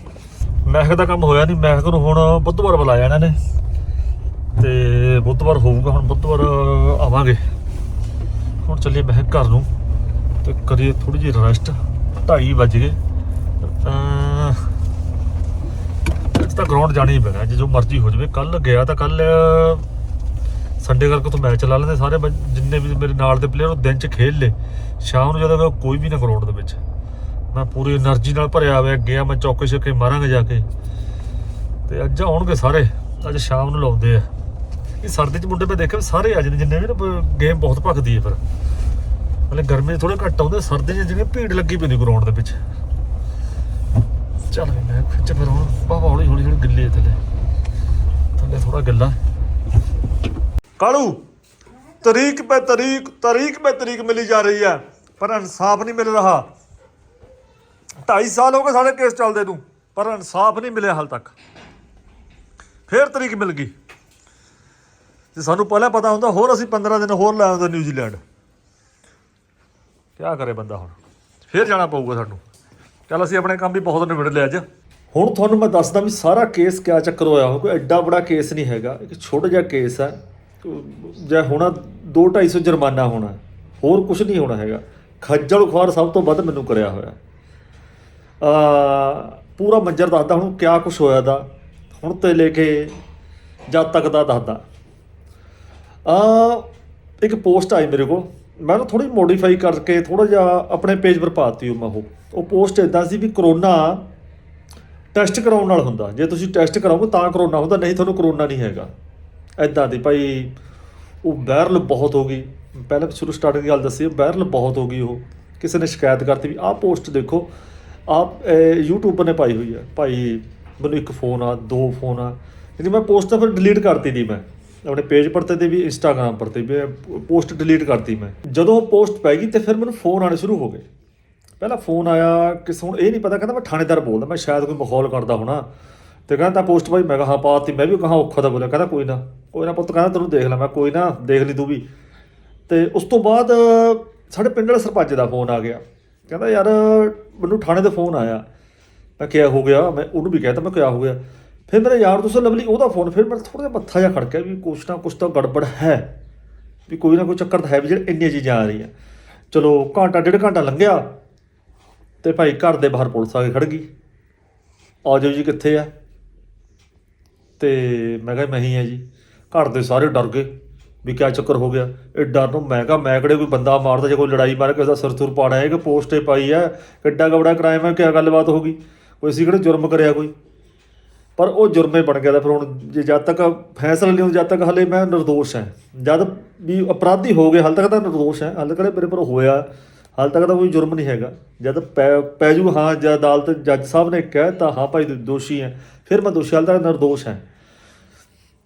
[SPEAKER 1] ਮਹਿਕ ਦਾ ਕੰਮ ਹੋਇਆ ਨਹੀਂ ਮਹਿਕ ਨੂੰ ਹੁਣ ਬੁੱਧਵਾਰ ਬੁਲਾਇਆ ਇਹਨਾਂ ਨੇ। ਤੇ ਬੁੱਧਵਾਰ ਹੋਊਗਾ ਹੁਣ ਬੁੱਧਵਾਰ ਆਵਾਂਗੇ। ਹੁਣ ਚੱਲੀਏ ਮਹਿਕ ਘਰ ਨੂੰ ਤੇ ਕਰੀਏ ਥੋੜੀ ਜਿਹੀ ਰੈਸਟ 2:30 ਵੱਜ ਗਏ। ਤਾਂ ਗਰਾਊਂਡ ਜਾਣਾ ਹੀ ਪੈਣਾ ਅੱਜ ਜੋ ਮਰਜ਼ੀ ਹੋ ਜਾਵੇ। ਕੱਲ ਗਿਆ ਤਾਂ ਕੱਲ ਸੰਡੇ ਕਰਕੇ ਤੋਂ ਮੈਚ ਲਾ ਲੈਂਦੇ, ਸਾਰੇ ਜਿੰਨੇ ਵੀ ਮੇਰੇ ਨਾਲ ਦੇ ਪਲੇਅਰ ਉਹ ਦਿਨ 'ਚ ਖੇਡ ਲੇ। ਸ਼ਾਮ ਨੂੰ ਜਦੋਂ ਕੋਈ ਵੀ ਨਾ ਗਰਾਊਂਡ ਦੇ ਵਿੱਚ। ਮੈਂ ਪੂਰੀ એનર્ਜੀ ਨਾਲ ਭਰਿਆ ਹੋਇਆ ਗਿਆ ਮੈਂ ਚੌਕੇ ਛੱਕੇ ਮਾਰਾਂਗਾ ਜਾ ਕੇ। ਤੇ ਅੱਜ ਆਉਣਗੇ ਸਾਰੇ, ਅੱਜ ਸ਼ਾਮ ਨੂੰ ਲਾਉਂਦੇ ਆ। ਇਹ ਸਰਦੀ 'ਚ ਮੁੰਡੇ ਮੈਂ ਦੇਖਿਆ ਸਾਰੇ ਅੱਜ ਜਿੰਨੇ ਵੀ ਨਾ ਗੇਮ ਬਹੁਤ ਭਖਦੀ ਹੈ ਫਿਰ। ਮਤਲਬ ਗਰਮੀ ਥੋੜੇ ਘੱਟ ਆਉਂਦੇ, ਸਰਦੀ 'ਚ ਜਿਵੇਂ ਭੀੜ ਲੱਗੀ ਪੈਂਦੀ ਗਰਾਊਂਡ ਦੇ ਵਿੱਚ। ਚੱਲ ਮੈਂ ਖਿੱਚ ਫਿਰ ਹੁਣ ਬਾਬਾ ਹੌਲੀ ਹੌਲੀ ਹੌਲੀ ਗਿੱਲੇ ਥੱਲੇ। ਥੱਲੇ ਥੋੜਾ ਗਿੱਲਾ। ਕਾਲੂ, ਤਰੀਕ ਪੇ ਤਰੀਕ ਤਰੀਕ ਪੇ ਤਰੀਕ ਮਿਲੀ ਜਾ ਰਹੀ ਹੈ, ਪਰ ਇਨਸਾਫ ਨਹੀਂ ਮਿਲ ਰਹਾ। 2.5 ਸਾਲ ਹੋ ਗਏ ਸਾਡੇ ਕੇਸ ਚੱਲਦੇ ਨੂੰ, ਪਰ ਇਨਸਾਫ ਨਹੀਂ ਮਿਲਿਆ ਹਾਲ ਤੱਕ। ਫੇਰ ਤਰੀਕ ਮਿਲ ਗਈ। ਜੇ ਸਾਨੂੰ ਪਹਿਲਾਂ ਪਤਾ ਹੁੰਦਾ, ਹੋਰ ਅਸੀਂ 15 ਦਿਨ ਹੋਰ ਲੈ ਆਉਂਦੇ ਨਿਊਜ਼ੀਲੈਂਡ। ਕੀ ਕਰੇ ਬੰਦਾ ਹੁਣ? ਫੇਰ ਜਾਣਾ ਪਊਗਾ ਸਾਨੂੰ। ਚੱਲ ਅਸੀਂ ਆਪਣੇ ਕੰਮ ਵੀ ਬਹੁਤ ਨਿਬੜ ਲਿਆ ਅੱਜ। ਹੁਣ ਤੁਹਾਨੂੰ ਮੈਂ ਦੱਸਦਾ ਵੀ ਸਾਰਾ ਕੇਸ ਕਿਆ ਚੱਕਰ ਹੋਇਆ ਹੋ ਐਡਾ ਬੜਾ ਕੇਸ ਨਹੀਂ ਹੈਗਾ, ਇੱਕ ਛੋਟਾ ਜਿਹਾ ਕੇਸ ਹੈ। ਜੇ ਹੋਣਾ 2-250 ਜੁਰਮਾਨਾ ਹੋਣਾ, ਹੋਰ ਕੁਝ ਨਹੀਂ ਹੋਣਾ ਹੈਗਾ। ਖੱਜਲ ਖੁਆਰ ਸਭ ਤੋਂ ਵੱਧ ਮੈਨੂੰ ਕਰਿਆ ਹੋਇਆ। ਆ ਪੂਰਾ ਮੰਜਰ ਦੱਸਦਾ ਹੁਣ ਕਿਆ ਕੁਝ ਹੋਇਆ ਦਾ। ਹੁਣ ਤੇ ਲੈ ਕੇ ਜਦ ਤੱਕ ਦਾ ਦੱਸਦਾ। ਆ ਇੱਕ ਪੋਸਟ ਆਈ ਮੇਰੇ ਕੋਲ। ਮੈਂ ਉਹਨੂੰ ਥੋੜੀ ਮੋਡੀਫਾਈ ਕਰਕੇ ਥੋੜਾ ਜਿਹਾ ਆਪਣੇ ਪੇਜ ਪਰ ਪਾਤੀ ਉਹ ਮੈਂ ਉਹ। ਉਹ ਪੋਸਟ ਇਦਾਂ ਸੀ ਵੀ ਕਰੋਨਾ ਟੈਸਟ ਕਰਾਉਣ ਨਾਲ ਹੁੰਦਾ। ਜੇ ਤੁਸੀਂ ਟੈਸਟ ਕਰਾਓਗੇ ਤਾਂ ਕਰੋਨਾ ਹੁੰਦਾ, ਨਹੀਂ ਤੁਹਾਨੂੰ ਕਰੋਨਾ ਨਹੀਂ ਹੈਗਾ। ਐਦਾਂ ਦੀ ਭਾਈ, ਉਹ ਵਾਇਰਲ ਬਹੁਤ ਹੋ ਗਈ। ਪਹਿਲਾਂ ਸ਼ੁਰੂ ਸਟਾਰਟਿੰਗ ਦੀ ਗੱਲ ਦੱਸੀ, ਵਾਇਰਲ ਬਹੁਤ ਹੋ ਗਈ ਉਹ। ਕਿਸੇ ਨੇ ਸ਼ਿਕਾਇਤ ਕਰਤੀ ਵੀ ਆਹ ਪੋਸਟ ਦੇਖੋ ਆਪ ਯੂਟਿਊਬਰ ਨੇ ਪਾਈ ਹੋਈ ਹੈ। ਭਾਈ, ਮੈਨੂੰ ਇੱਕ ਫੋਨ ਆ, ਦੋ ਫੋਨ ਆ। ਜਿਹੜੀ ਮੈਂ ਪੋਸਟ ਤਾਂ ਫਿਰ ਡਿਲੀਟ ਕਰਤੀ ਦੀ ਮੈਂ। ਆਪਣੇ ਪੇਜ ਪਰ ਤੇ ਵੀ ਇੰਸਟਾਗ੍ਰam ਪਰ ਤੇ ਵੀ ਪੋਸਟ ਡਿਲੀਟ ਕਰਤੀ ਮੈਂ। ਜਦੋਂ ਉਹ ਪੋਸਟ ਪੈ ਗਈ ਤੇ ਫਿਰ ਮੈਨੂੰ ਫੋਨ ਆਣੇ ਸ਼ੁਰੂ ਹੋ ਗਏ। ਪਹਿਲਾਂ ਫੋਨ ਆਇਆ ਕਿ ਹੁਣ ਇਹ ਨਹੀਂ ਪਤਾ, ਕਹਿੰਦਾ ਮੈਂ ਥਾਣੇਦਾਰ ਬੋਲਦਾ, ਮੈਂ ਸ਼ਾਇਦ ਕੋਈ ਮਖੌਲ ਕਰਦਾ ਹੋਣਾ। ਤੇ ਕਹਿੰਦਾ ਤਾਂ ਪੋਸਟ ਭਾਈ, ਮੈਂ ਕਿਹਾ ਹਾਂ ਪਾਤੀ ਮੈਂ ਵੀ ਕਹਾ ਔਖਾ ਤਾਂ ਬੋਲਿਆ, ਕਹਿੰਦਾ ਕੋਈ ਨਾ ਕੋਈ ਨਾ ਪੁੱਤ, ਕਹਿੰਦਾ ਤੈਨੂੰ ਦੇਖ ਲੈ ਮੈਂ, ਕੋਈ ਨਾ ਦੇਖ ਲਈ ਤੂੰ ਵੀ। ਤੇ ਉਸ ਤੋਂ ਬਾਅਦ ਸਾਡੇ ਪਿੰਡ ਵਾਲੇ ਸਰਪੰਚ ਦਾ ਫੋਨ ਆ ਗਿਆ। ਕਹਿੰਦਾ ਯਾਰ, ਮੈਨੂੰ ਥਾਣੇ 'ਤੇ ਫੋਨ ਆਇਆ। ਮੈਂ ਕਿਹਾ ਹੋ ਗਿਆ? ਮੈਂ ਉਹਨੂੰ ਵੀ ਕਹਿਤਾ, ਮੈਂ ਕਿਹਾ ਹੋ ਗਿਆ? ਫਿਰ ਮੇਰੇ ਯਾਰ ਦੋਸਤ ਲਵਲੀ, ਉਹਦਾ ਫੋਨ ਫਿਰ ਮੈਂ ਥੋੜਾ ਜਿਹਾ ਮੱਥਾ ਜਿਹਾ ਖੜਕਿਆ ਵੀ ਕੁਛ ਨਾ ਕੁਛ ਤਾਂ ਗੜਬੜ ਹੈ। ਵੀ ਕੋਈ ਨਾ ਕੋਈ ਚੱਕਰ ਤਾਂ ਹੈ ਵੀ ਜਿਹੜੇ ਇੰਨੀਆਂ ਚੀਜ਼ਾਂ ਆ ਰਹੀਆਂ। ਚਲੋ, ਘੰਟਾ, ਡੇਢ ਘੰਟਾ ਲੰਘਿਆ ਤੇ ਭਾਈ ਘਰ ਦੇ ਬਾਹਰ ਪੁਲਿਸ ਆ ਕੇ ਖੜ ਗਈ। ਆ ਜਾਓ ਜੀ, ਕਿੱਥੇ ਆ? ਤੇ ਮੈਂ ਕਿਹਾ ਮੈਂ ਹੀ ਆ ਜੀ। ਘਰ ਦੇ ਸਾਰੇ ਡਰ ਗਏ ਵੀ ਕਿਆ ਚੱਕਰ ਹੋ ਗਿਆ। ਇਹ ਡਰ ਨੂੰ ਮੈਂ ਕਿਹਾ, ਮੈਂ ਕਿਹੜੇ ਕੋਈ ਬੰਦਾ ਮਾਰਦਾ ਜੇ ਕੋਈ ਲੜਾਈ ਮਾਰ ਕਿਸੇ ਦਾ ਸਿਰ ਸੁਰ ਪਾੜਾ ਹੈ ਕਿ ਪੋਸਟੇ ਪਾਈ ਹੈ, ਕਿੱਡਾ ਕਬੜਾ ਕ੍ਰਾਈਮ ਹੈ ਕਿਆ ਗੱਲਬਾਤ ਹੋ ਗਈ? ਕੋਈ ਸੀ ਕਿਹੜੇ ਜੁਰਮ ਕਰਿਆ ਕੋਈ? ਪਰ ਉਹ ਜੁਰਮੇ ਬਣ ਗਿਆ ਤਾਂ ਫਿਰ ਹੁਣ ਜੇ ਜਦ ਤੱਕ ਫੈਸਲਾ ਨਹੀਂ ਹੁੰਦਾ, ਜਦ ਤੱਕ ਹਲੇ ਮੈਂ ਨਿਰਦੋਸ਼ ਹਾਂ। ਜਦ ਵੀ ਅਪਰਾਧੀ ਹੋ ਗਏ, ਹਾਲ ਤੱਕ ਤਾਂ ਨਿਰਦੋਸ਼ ਹੈ। ਹਾਲੇ ਕਿਹੜੇ ਮੇਰੇ ਪਰ ਹੋਇਆ, ਹਾਲ ਤੱਕ ਤਾਂ ਕੋਈ ਜੁਰਮ ਨਹੀਂ ਹੈਗਾ। ਜਦ ਪੈ ਪੈ ਹਾਂ, ਜਦ ਅਦਾਲਤ ਜੱਜ ਸਾਹਿਬ ਨੇ ਕਹਿ ਤਾ ਹਾਂ ਭਾਈ ਤੂੰ ਦੋਸ਼ੀ ਹੈ। ਫਿਰ ਮੈਂ ਦੋਸ਼ੀ, ਹਾਲ ਤੱਕ ਨਿਰਦੋਸ਼ ਹਾਂ।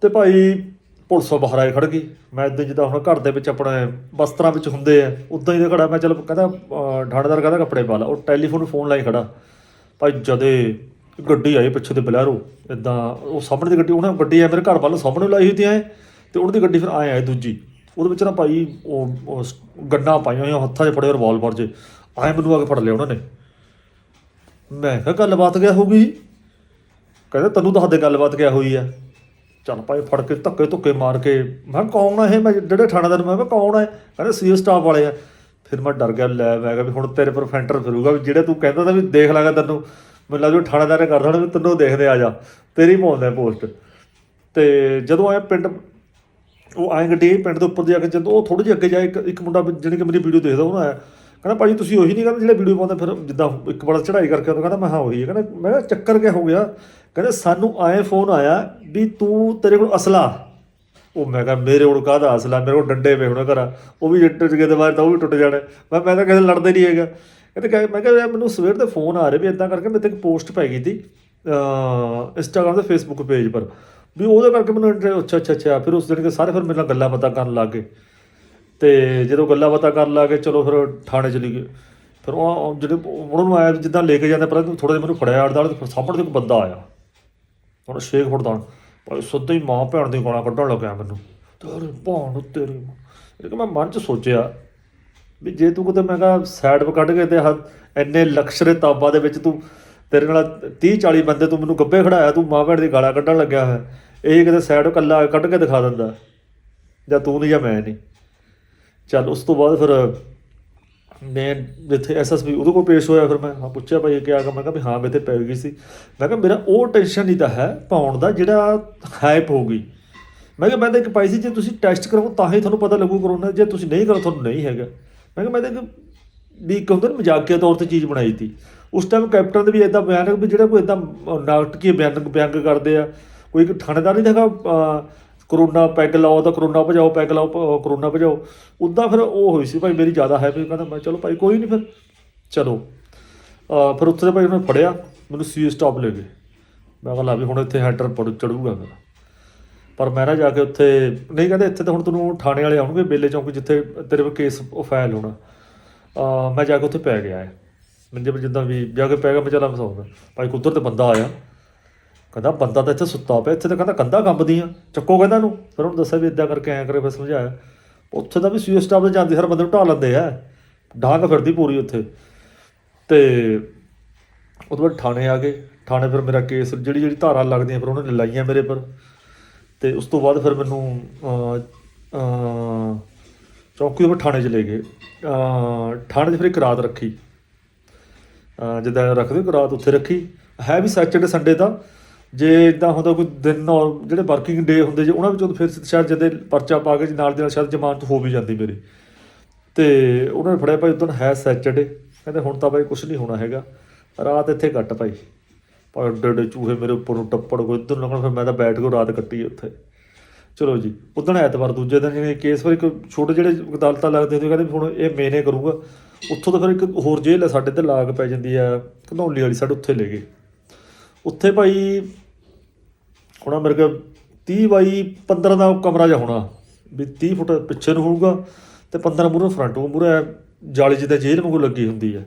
[SPEAKER 1] ਤੇ ਭਾਈ ਪੁਲਿਸੋਂ ਬਾਹਰ ਆਏ ਖੜ ਗਈ। ਮੈਂ ਇਦਾਂ ਜਿੱਦਾਂ ਹੁਣ ਘਰ ਦੇ ਵਿੱਚ ਆਪਣੇ ਵਸਤਰਾਂ ਵਿੱਚ ਹੁੰਦੇ ਆ ਉਦਾਂ ਹੀ ਦੇ ਖੜਾ। ਮੈਂ ਚਲ ਕਹਿੰਦਾ ਅਹ, ਕਹਿੰਦਾ ਕੱਪੜੇ ਪਾ ਲਾ। ਉਹ ਟੈਲੀਫੋਨ ਫੋਨ ਲਾਈ ਖੜਾ। ਭਾਈ ਜਦੇ ਗੱਡੀ ਆਈ ਪਿੱਛੇ ਤੇ ਬਲੈਰੋ ਇਦਾਂ ਉਹ ਸਾਹਮਣੇ ਦੀ ਗੱਡੀ ਉਹਨਾਂ ਗੱਡੀ ਆ ਮੇਰੇ ਘਰ ਵੱਲ ਸਾਹਮਣੇ ਲਾਈ ਹੋਈ ਤੇ ਐ ਤੇ ਦੀ ਗੱਡੀ ਫਿਰ ਆਏ ਆਏ ਦੂਜੀ। ਉਹਦੇ ਵਿੱਚ ਨਾ ਭਾਈ ਉਹ ਉਹ ਸ- ਗੱਡਾਂ ਪਾਈਆਂ ਹੋਈਆਂ ਹੱਥਾਂ 'ਚ ਫੜੇ ਰਿਵਾਲਵਰ 'ਚ। ਆਏ ਮੈਨੂੰ ਆ ਕੇ ਫੜ ਲਿਆ ਉਹਨਾਂ ਨੇ। ਮੈਂ ਕਿਹਾ ਗੱਲਬਾਤ ਕਿਆ ਹੋ ਗਈ? ਕਹਿੰਦੇ ਤੈਨੂੰ ਦੱਸ ਦੇ ਗੱਲਬਾਤ ਕਿਆ ਹੋਈ ਆ? ਚੱਲ ਭਾਈ ਫੜ ਕੇ ਧੱਕੇ ਧੁੱਕੇ ਮਾਰ ਕੇ। ਮੈਂ ਕਿਹਾ, ਕੌਣ ਆ ਇਹ? ਮੈਂ ਜਿਹੜੇ ਥਾਣੇਦਾਰ ਨੂੰ, ਮੈਂ ਕਿਹਾ, ਕੌਣ ਆ ਕਹਿੰਦੇ, ਸੀ ਸਟਾਫ ਵਾਲੇ ਆ। ਫਿਰ ਮੈਂ ਡਰ ਗਿਆ, ਲੈ ਮੈਂ ਕਿਹਾ ਵੀ ਹੁਣ ਤੇਰੇ ਪਰ ਫੈਂਟਰ ਫਿਰੂਗਾ ਵੀ ਜਿਹੜੇ ਤੂੰ ਕਹਿੰਦਾ ਤਾਂ ਵੀ ਦੇਖ ਲਾਂਗਾ ਤੈਨੂੰ। ਮੈਨੂੰ ਲੱਗਦਾ ਵੀ ਥਾਣੇਦਾਰ ਨੇ ਕਰ ਦੇਣਾ ਵੀ ਤੈਨੂੰ ਦੇਖਦੇ ਆ ਜਾ। ਤੇਰੀ ਪਾਉਂਦਾ ਪੋਸਟ। ਤੇ ਜਦੋਂ ਆਇਆ ਪਿੰਡ, ਉਹ ਆਏ ਗੱਡੀ ਪਿੰਡ ਦੇ ਉੱਪਰ ਜਾ ਕੇ ਜਦੋਂ ਉਹ ਥੋੜੀ ਜਿਹੀ ਅੱਗੇ ਜਾਏ, ਇੱਕ ਇੱਕ ਮੁੰਡਾ ਜਿਹੜੀ ਕਿ ਮੇਰੀ ਵੀਡੀਓ ਦੇਖਦਾ, ਉਹਨੂੰ ਆਇਆ। ਕਹਿੰਦਾ ਭਾਜੀ ਤੁਸੀਂ ਉਹੀ ਨਹੀਂ ਕਹਿੰਦੇ ਜਿਹੜੇ ਵੀਡੀਓ ਪਾਉਂਦੇ, ਫਿਰ ਜਿੱਦਾਂ ਇੱਕ ਬੜਾ ਚੜ੍ਹਾਈ ਕਰਕੇ ਉਹ ਕਹਿੰਦਾ, ਮੈਂ ਹਾਂ ਉਹੀ ਹੈ। ਕਹਿੰਦਾ, ਮੈਂ ਕਿਹਾ ਚੱਕਰ ਕਿਆ ਹੋ ਗਿਆ? ਕਹਿੰਦੇ, ਸਾਨੂੰ ਆਏ ਫੋਨ ਆਇਆ ਵੀ ਤੂੰ ਤੇਰੇ ਕੋਲ ਅਸਲਾ। ਉਹ ਮੈਂ ਕਿਹਾ, ਮੇਰੇ ਕੋਲ ਕਾਹਦਾ ਅਸਲਾ? ਮੇਰੇ ਕੋਲ ਡੰਡੇ ਪਏ ਹੁਣ ਘਰ। ਉਹ ਵੀ ਟੁੱਟ ਗਏ ਤੇ ਬਾਅਦ ਤਾਂ ਉਹ ਵੀ ਟੁੱਟ ਜਾਣੇ। ਮੈਂ ਮੈਂ ਤਾਂ ਕਿਸੇ ਲੜਦੇ ਨਹੀਂ ਹੈਗਾ। ਕਹਿੰਦੇ ਕਿ ਮੈਂ ਕਿਹਾ ਮੈਨੂੰ ਸਵੇਰ ਦੇ ਫੋਨ ਆ ਰਹੇ ਵੀ ਇਦਾਂ ਕਰਕੇ ਮੇਰੇ ਤੇ ਇੱਕ ਪੋਸਟ ਪੈ ਗਈ ਸੀ ਇੰਸਟਾਗ੍ਰਾਮ ਤੇ ਫੇਸਬੁੱਕ ਪੇਜ ਪਰ। ਵੀ ਉਹਦੇ ਕਰਕੇ ਮੈਨੂੰ ਇੰਟਰ- ਅੱਛਾ ਅੱਛਾ ਅੱਛਾ। ਫਿਰ ਉਸ ਦਿਨ ਕੇ ਸਾਰੇ ਫਿਰ ਮੇਰੇ ਨਾਲ ਗੱਲਾਂ ਬਾਤਾਂ ਕਰਨ ਲੱਗ ਗਏ। ਤੇ ਜਦੋਂ ਗੱਲਾਂ ਬਾਤਾਂ ਕਰਨ ਲੱਗੇ ਚਲੋ ਫਿਰ ਥਾਣੇ ਚਲੀ ਗਏ। ਫਿਰ ਉਹ ਜਿਹੜੇ ਉਹਨਾਂ ਨੂੰ ਆਇਆ ਜਿੱਦਾਂ ਲੈ ਕੇ ਜਾਂਦੇ, ਪਰ ਥੋੜਾ ਜਿਹਾ ਮੈਨੂੰ ਫੜਿਆ ਅੜਦਾਲ ਤੇ ਫਿਰ ਸਾਹਮਣੇ ਤੋਂ ਇੱਕ ਬੰਦਾ ਆਇਆ। ਹੁਣ ਸ਼ੇਖ ਫੜਦਾਨ ਭਾਈ ਸਿੱਧਾ ਹੀ ਮਾਂ ਭੈਣ ਦੀ ਗਾਲਾਂ ਕੱਢਣ ਲੱਗਿਆ ਮੈਨੂੰ। ਤੇਰੀ ਭੈਣ ਤੇਰੀ ਇਹ ਕਿ ਮੈਂ ਮਨ ਚ ਸੋਚਿਆ ਵੀ ਜੇ ਤੂੰ ਕਿਤੇ ਮੈਂ ਕਿਹਾ ਸਾਈਡ 'ਤੇ ਕੱਢ ਕੇ ਤੇ ਇੰਨੇ ਲਕਸ਼ਰੇ ਤਾਬਾ ਦੇ ਵਿੱਚ ਤੂੰ ਤੇਰੇ ਨਾਲ 30 40 ਬੰਦੇ ਤੂੰ ਮੈਨੂੰ ਗੱਬੇ ਖੜਾਇਆ, ਤੂੰ ਮਾਂ ਭੈਣ ਦੀ ਗਾਲਾਂ ਕੱਢਣ ਲੱਗਿਆ ਹੋਇਆ। ਇਹ ਕਿਤੇ ਸਾਈਡ ਕੱਲਾ ਕੱਢ ਕੇ ਦਿਖਾ ਦਿੰਦਾ। ਜਾਂ ਤੂੰ ਨਹੀਂ ਜਾਂ ਮੈਂ ਨਹੀਂ ਚੱਲ ਉਸ ਤੋਂ ਬਾਅਦ ਫਿਰ ਮੈਂ ਜਿੱਥੇ ਐਸਐਸਪੀ ਉਹਦੇ ਕੋਲ ਪੇਸ਼ ਹੋਇਆ, ਫਿਰ ਮੈਂ ਹਾਂ ਪੁੱਛਿਆ ਭਾਈ ਇਹ ਕਿਹਾ ਮੈਂ ਕਿਹਾ ਵੀ ਹਾਂ, ਮੇਰੇ ਤੇ ਪੈ ਗਈ ਸੀ। ਮੈਂ ਕਿਹਾ ਮੇਰਾ ਉਹ ਟੈਨਸ਼ਨ ਨਹੀਂ ਤਾਂ ਹੈ, ਪਾਉਣ ਦਾ ਜਿਹੜਾ ਹਾਈਪ ਹੋ ਗਈ। ਮੈਂ ਕਿਹਾ ਮੈਂ ਤਾਂ ਇੱਕ ਪਾਈ ਸੀ, ਜੇ ਤੁਸੀਂ ਟੈਸਟ ਕਰਾਓ ਤਾਂ ਹੀ ਤੁਹਾਨੂੰ ਪਤਾ ਲੱਗੂ ਕਰੋਨਾ, ਜੇ ਤੁਸੀਂ ਨਹੀਂ ਕਰੋ ਤੁਹਾਨੂੰ ਨਹੀਂ ਹੈਗਾ। ਮੈਂ ਕਿਹਾ ਮੈਂ ਤਾਂ ਇੱਕ ਵੀ ਇੱਕ ਹੁੰਦਾ ਮਜ਼ਾਕੀਆ ਤੌਰ ਤੇ ਚੀਜ਼ ਬਣਾਈ ਸੀ ਉਸ ਟਾਈਮ ਕੈਪਟਨ ਦੇ ਵੀ ਇਦਾਂ ਬਿਆਨ ਵੀ ਜਿਹੜਾ ਕੋਈ ਇਦਾਂ ਨਾਟਕੀ ਬਿਆਨ ਬਿਆਨ ਕਰਦੇ ਆ, ਕੋਈ ਇੱਕ ਥਾਣੇਦਾਰ ਨਹੀਂ ਹੈਗਾ ਕਰੋਨਾ ਪੈਗ ਲਾਓ ਤਾਂ ਕਰੋਨਾ ਭਜਾਓ, ਪੈਗ ਲਾਓ ਕਰੋਨਾ ਭਜਾਓ। ਉੱਦਾਂ ਫਿਰ ਉਹ ਹੋਈ ਸੀ ਭਾਈ, ਮੇਰੀ ਜ਼ਿਆਦਾ ਹੈ ਵੀ ਕਹਿੰਦਾ ਮੈਂ ਚਲੋ ਭਾਈ ਕੋਈ ਨਹੀਂ ਫਿਰ। ਚਲੋ। ਫਿਰ ਉੱਥੇ ਤੇ ਭਾਈ ਉਹਨੇ ਫੜਿਆ, ਮੈਨੂੰ ਸੀ ਸਟਾਪ ਲੈ ਗਏ। ਮੈਂ ਕਿਹਾ ਵੀ ਹੁਣ ਇੱਥੇ ਹੈਡਰ ਪੜ ਚੜੂਗਾ ਮੇਰਾ। ਪਰ ਮੈਂ ਨਾ ਜਾ ਕੇ ਉੱਥੇ, ਨਹੀਂ ਕਹਿੰਦੇ ਇੱਥੇ ਤਾਂ ਹੁਣ ਤੈਨੂੰ ਥਾਣੇ ਵਾਲੇ ਆਉਣਗੇ, ਬੇਲੇ ਚੌਂਕ ਜਿੱਥੇ ਤੇਰੇ ਕੋਲ ਕੇਸ ਉਹ ਫਾਈਲ ਹੋਣਾ। ਅਹ ਮੈਂ ਜਾ ਕੇ ਉੱਥੇ ਪੈ ਗਿਆ। ਹੈ ਮੈਨੂੰ ਜਿਵੇਂ ਜਿੱਦਾਂ ਵੀ ਜਾ ਕੇ ਪੈ ਗਿਆ, ਮੈਂ ਚੱਲਾਂ ਮਸਾਉਂਦਾ ਭਾਈ ਕੁੱਤਰ ਤੇ ਬੰਦਾ ਆਇਆ। ਕਹਿੰਦਾ ਬੰਦਾ ਤਾਂ ਇੱਥੇ ਸੁੱਤਾ ਪਿਆ ਇੱਥੇ ਤਾਂ ਕਹਿੰਦਾ ਕੰਧਾਂ ਕੰਬਦੀਆਂ। ਚੱਕੋ ਕਹਿੰਦਾ ਨੂੰ ਫਿਰ ਉਹਨੂੰ ਦੱਸਿਆ ਵੀ ਇਦਾਂ ਕਰਕੇ ਐਂ ਕਰੇ ਫਿਰ ਸਮਝਾਇਆ। ਉੱਥੇ ਤਾਂ ਵੀ ਸੀ ਸਟਾਫ ਦੇ ਜਾਂਦੇ ਹਰ ਬੰਦੇ ਨੂੰ ਢਾ ਲੈਂਦੇ ਆ। ਡਾਂਗ ਫਿਰਦੀ ਪੂਰੀ ਉੱਥੇ। ਤੇ ਉਹ ਤੋਂ ਬਾਅਦ ਥਾਣੇ ਆ ਗਏ। ਥਾਣੇ ਫਿਰ ਮੇਰਾ ਕੇਸ ਜਿਹੜੀ ਜਿਹੜੀ ਧਾਰਾ ਲੱਗਦੀਆਂ ਫਿਰ ਉਹਨਾਂ ਨੇ ਲਾਈਆਂ ਮੇਰੇ ਪਰ। ਤੇ ਉਸ ਤੋਂ ਬਾਅਦ ਫਿਰ ਮੈਨੂੰ ਅਹ, ਅਹ, ਚੌਕੀ ਤੋਂ ਥਾਣੇ ਚ ਲੈ ਗਏ ਥਾਣੇ 'ਚ ਫਿਰ ਇੱਕ ਰਾਤ ਰੱਖੀ। ਅਹ, ਜਿੱਦਾਂ ਰੱਖਦੇ ਇੱਕ ਰਾਤ ਉੱਥੇ ਰੱਖੀ। ਹੈ ਵੀ ਸੈਚਰਡੇ ਸੰਡੇ ਦਾ ਜੇ ਇਦਾਂ ਹੁੰਦਾ ਕੋਈ ਦਿਨ ਔਰ ਜਿਹੜੇ ਵਰਕਿੰਗ ਡੇ ਹੁੰਦੇ ਜੇ, ਉਹਨਾਂ ਵਿੱਚੋਂ ਫਿਰ ਸ਼ਾਇਦ ਜਦੇ ਪਰਚਾ ਪਾ ਕੇ ਜੀ ਨਾਲ ਦੀ ਨਾਲ ਸ਼ਾਇਦ ਜ਼ਮਾਨਤ ਹੋ ਵੀ ਜਾਂਦੀ ਮੇਰੀ। ਤੇ ਉਹਨਾਂ ਨੇ ਫੜਿਆ ਭਾਈ ਉਦੋਂ ਹੈ ਸੈਚਰਡੇ ਕਹਿੰਦੇ ਹੁਣ ਤਾਂ ਭਾਈ ਕੁਝ ਨਹੀਂ ਹੋਣਾ ਹੈਗਾ। ਰਾਤ ਇੱਥੇ ਕੱਟ ਭਾਈ। ਪਰ ਏਡੇ ਚੂਹੇ ਮੇਰੇ ਉੱਪਰ ਨੂੰ ਟੱਪੜ ਕੋਈ ਇੱਧਰ ਲੱਗਣ ਫਿਰ ਮੈਂ ਤਾਂ ਬੈਠ ਕੇ ਰਾਤ ਕੱਟੀ ਉੱਥੇ। ਚਲੋ ਜੀ ਉਦੋਂ ਐਤਵਾਰ ਦੂਜੇ ਦਿਨ ਜਿਹੜੇ ਕੇਸ ਫਿਰ ਇੱਕ ਛੋਟੇ ਜਿਹੜੇ ਅਦਾਲਤਾਂ ਲੱਗਦੇ ਹੁੰਦੇ, ਕਹਿੰਦੇ ਵੀ ਹੁਣ ਇਹ ਮੇਨੇ ਕਰੂਗਾ। ਉੱਥੋਂ ਤਾਂ ਫਿਰ ਇੱਕ ਹੋਰ ਜੇਲ੍ਹ ਹੈ ਸਾਡੇ ਤੇ ਲਾਗ ਪੈ ਜਾਂਦੀ ਆ, ਘਨੌਲੀ ਵਾਲੀ ਸਾਡੇ ਉੱਥੇ ਲੈ ਗਏ। ਉੱਥੇ ਭਾਈ ਹੋਣਾ ਮੇਰੇ ਕੋਲ 30 ਬਾਈ 15 ਦਾ ਕਮਰਾ ਜਿਹਾ ਹੋਣਾ, ਵੀ 30 ਫੁੱਟ ਪਿੱਛੇ ਨੂੰ ਹੋਊਗਾ ਤੇ 15 ਮੂਹਰੇ ਫਰੰਟ ਉਹ ਮੂਹਰੇ ਜਾਲੀ ਜਿੱਦਾਂ ਜੇਲ੍ਹ ਵਾਂਗੂ ਲੱਗੀ ਹੁੰਦੀ ਹੈ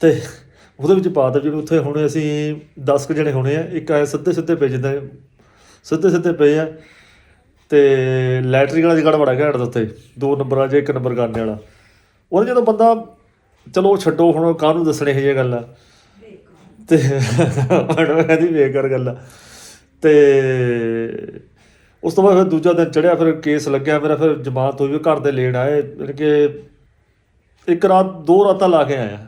[SPEAKER 1] ਤੇ ਉਹਦੇ ਵਿੱਚ ਪਾ ਤਾ ਜਿਹੜੇ ਉੱਥੇ ਹੁਣ ਅਸੀਂ 10 ਕੁ ਜਣੇ ਹੋਣੇ ਆ, ਇੱਕ ਆਏ ਸਿੱਧੇ ਸਿੱਧੇ ਪਏ ਜਿੱਦਾਂ, ਸਿੱਧੇ ਸਿੱਧੇ ਪਏ ਆ। ਤੇ ਲੈਟਰਿੰਗ ਵਾਲਾ ਜਗੜ ਬੜਾ ਘੈਂਟ ਦਾ ਉੱਥੇ, ਦੋ ਨੰਬਰ ਆ ਜੇ ਇੱਕ ਨੰਬਰ ਕਰਨੇ ਵਾਲਾ। ਉਹਦੇ ਜਦੋਂ ਬੰਦਾ, ਚਲੋ ਛੱਡੋ ਹੁਣ ਕਾਹਨੂੰ ਦੱਸਣੇ ਇਹ ਜਿਹੀਆਂ ਗੱਲਾਂ ਤੇ ਹੁਣ ਇਹਦੀ ਬੇਕਾਰ ਗੱਲ ਆ। ਤੇ ਉਸ ਤੋਂ ਬਾਅਦ ਫਿਰ ਦੂਜਾ ਦਿਨ ਚੜਿਆ, ਫਿਰ ਕੇਸ ਲੱਗਿਆ, ਮੇਰਾ ਫਿਰ ਜਮਾਨਤ ਹੋਈ ਵੀ ਘਰ ਦੇ ਲੈਣ ਆਏ, ਯਾਨੀ ਕਿ ਇੱਕ ਰਾਤ, ਦੋ ਰਾਤਾਂ ਲਾ ਕੇ ਆਇਆ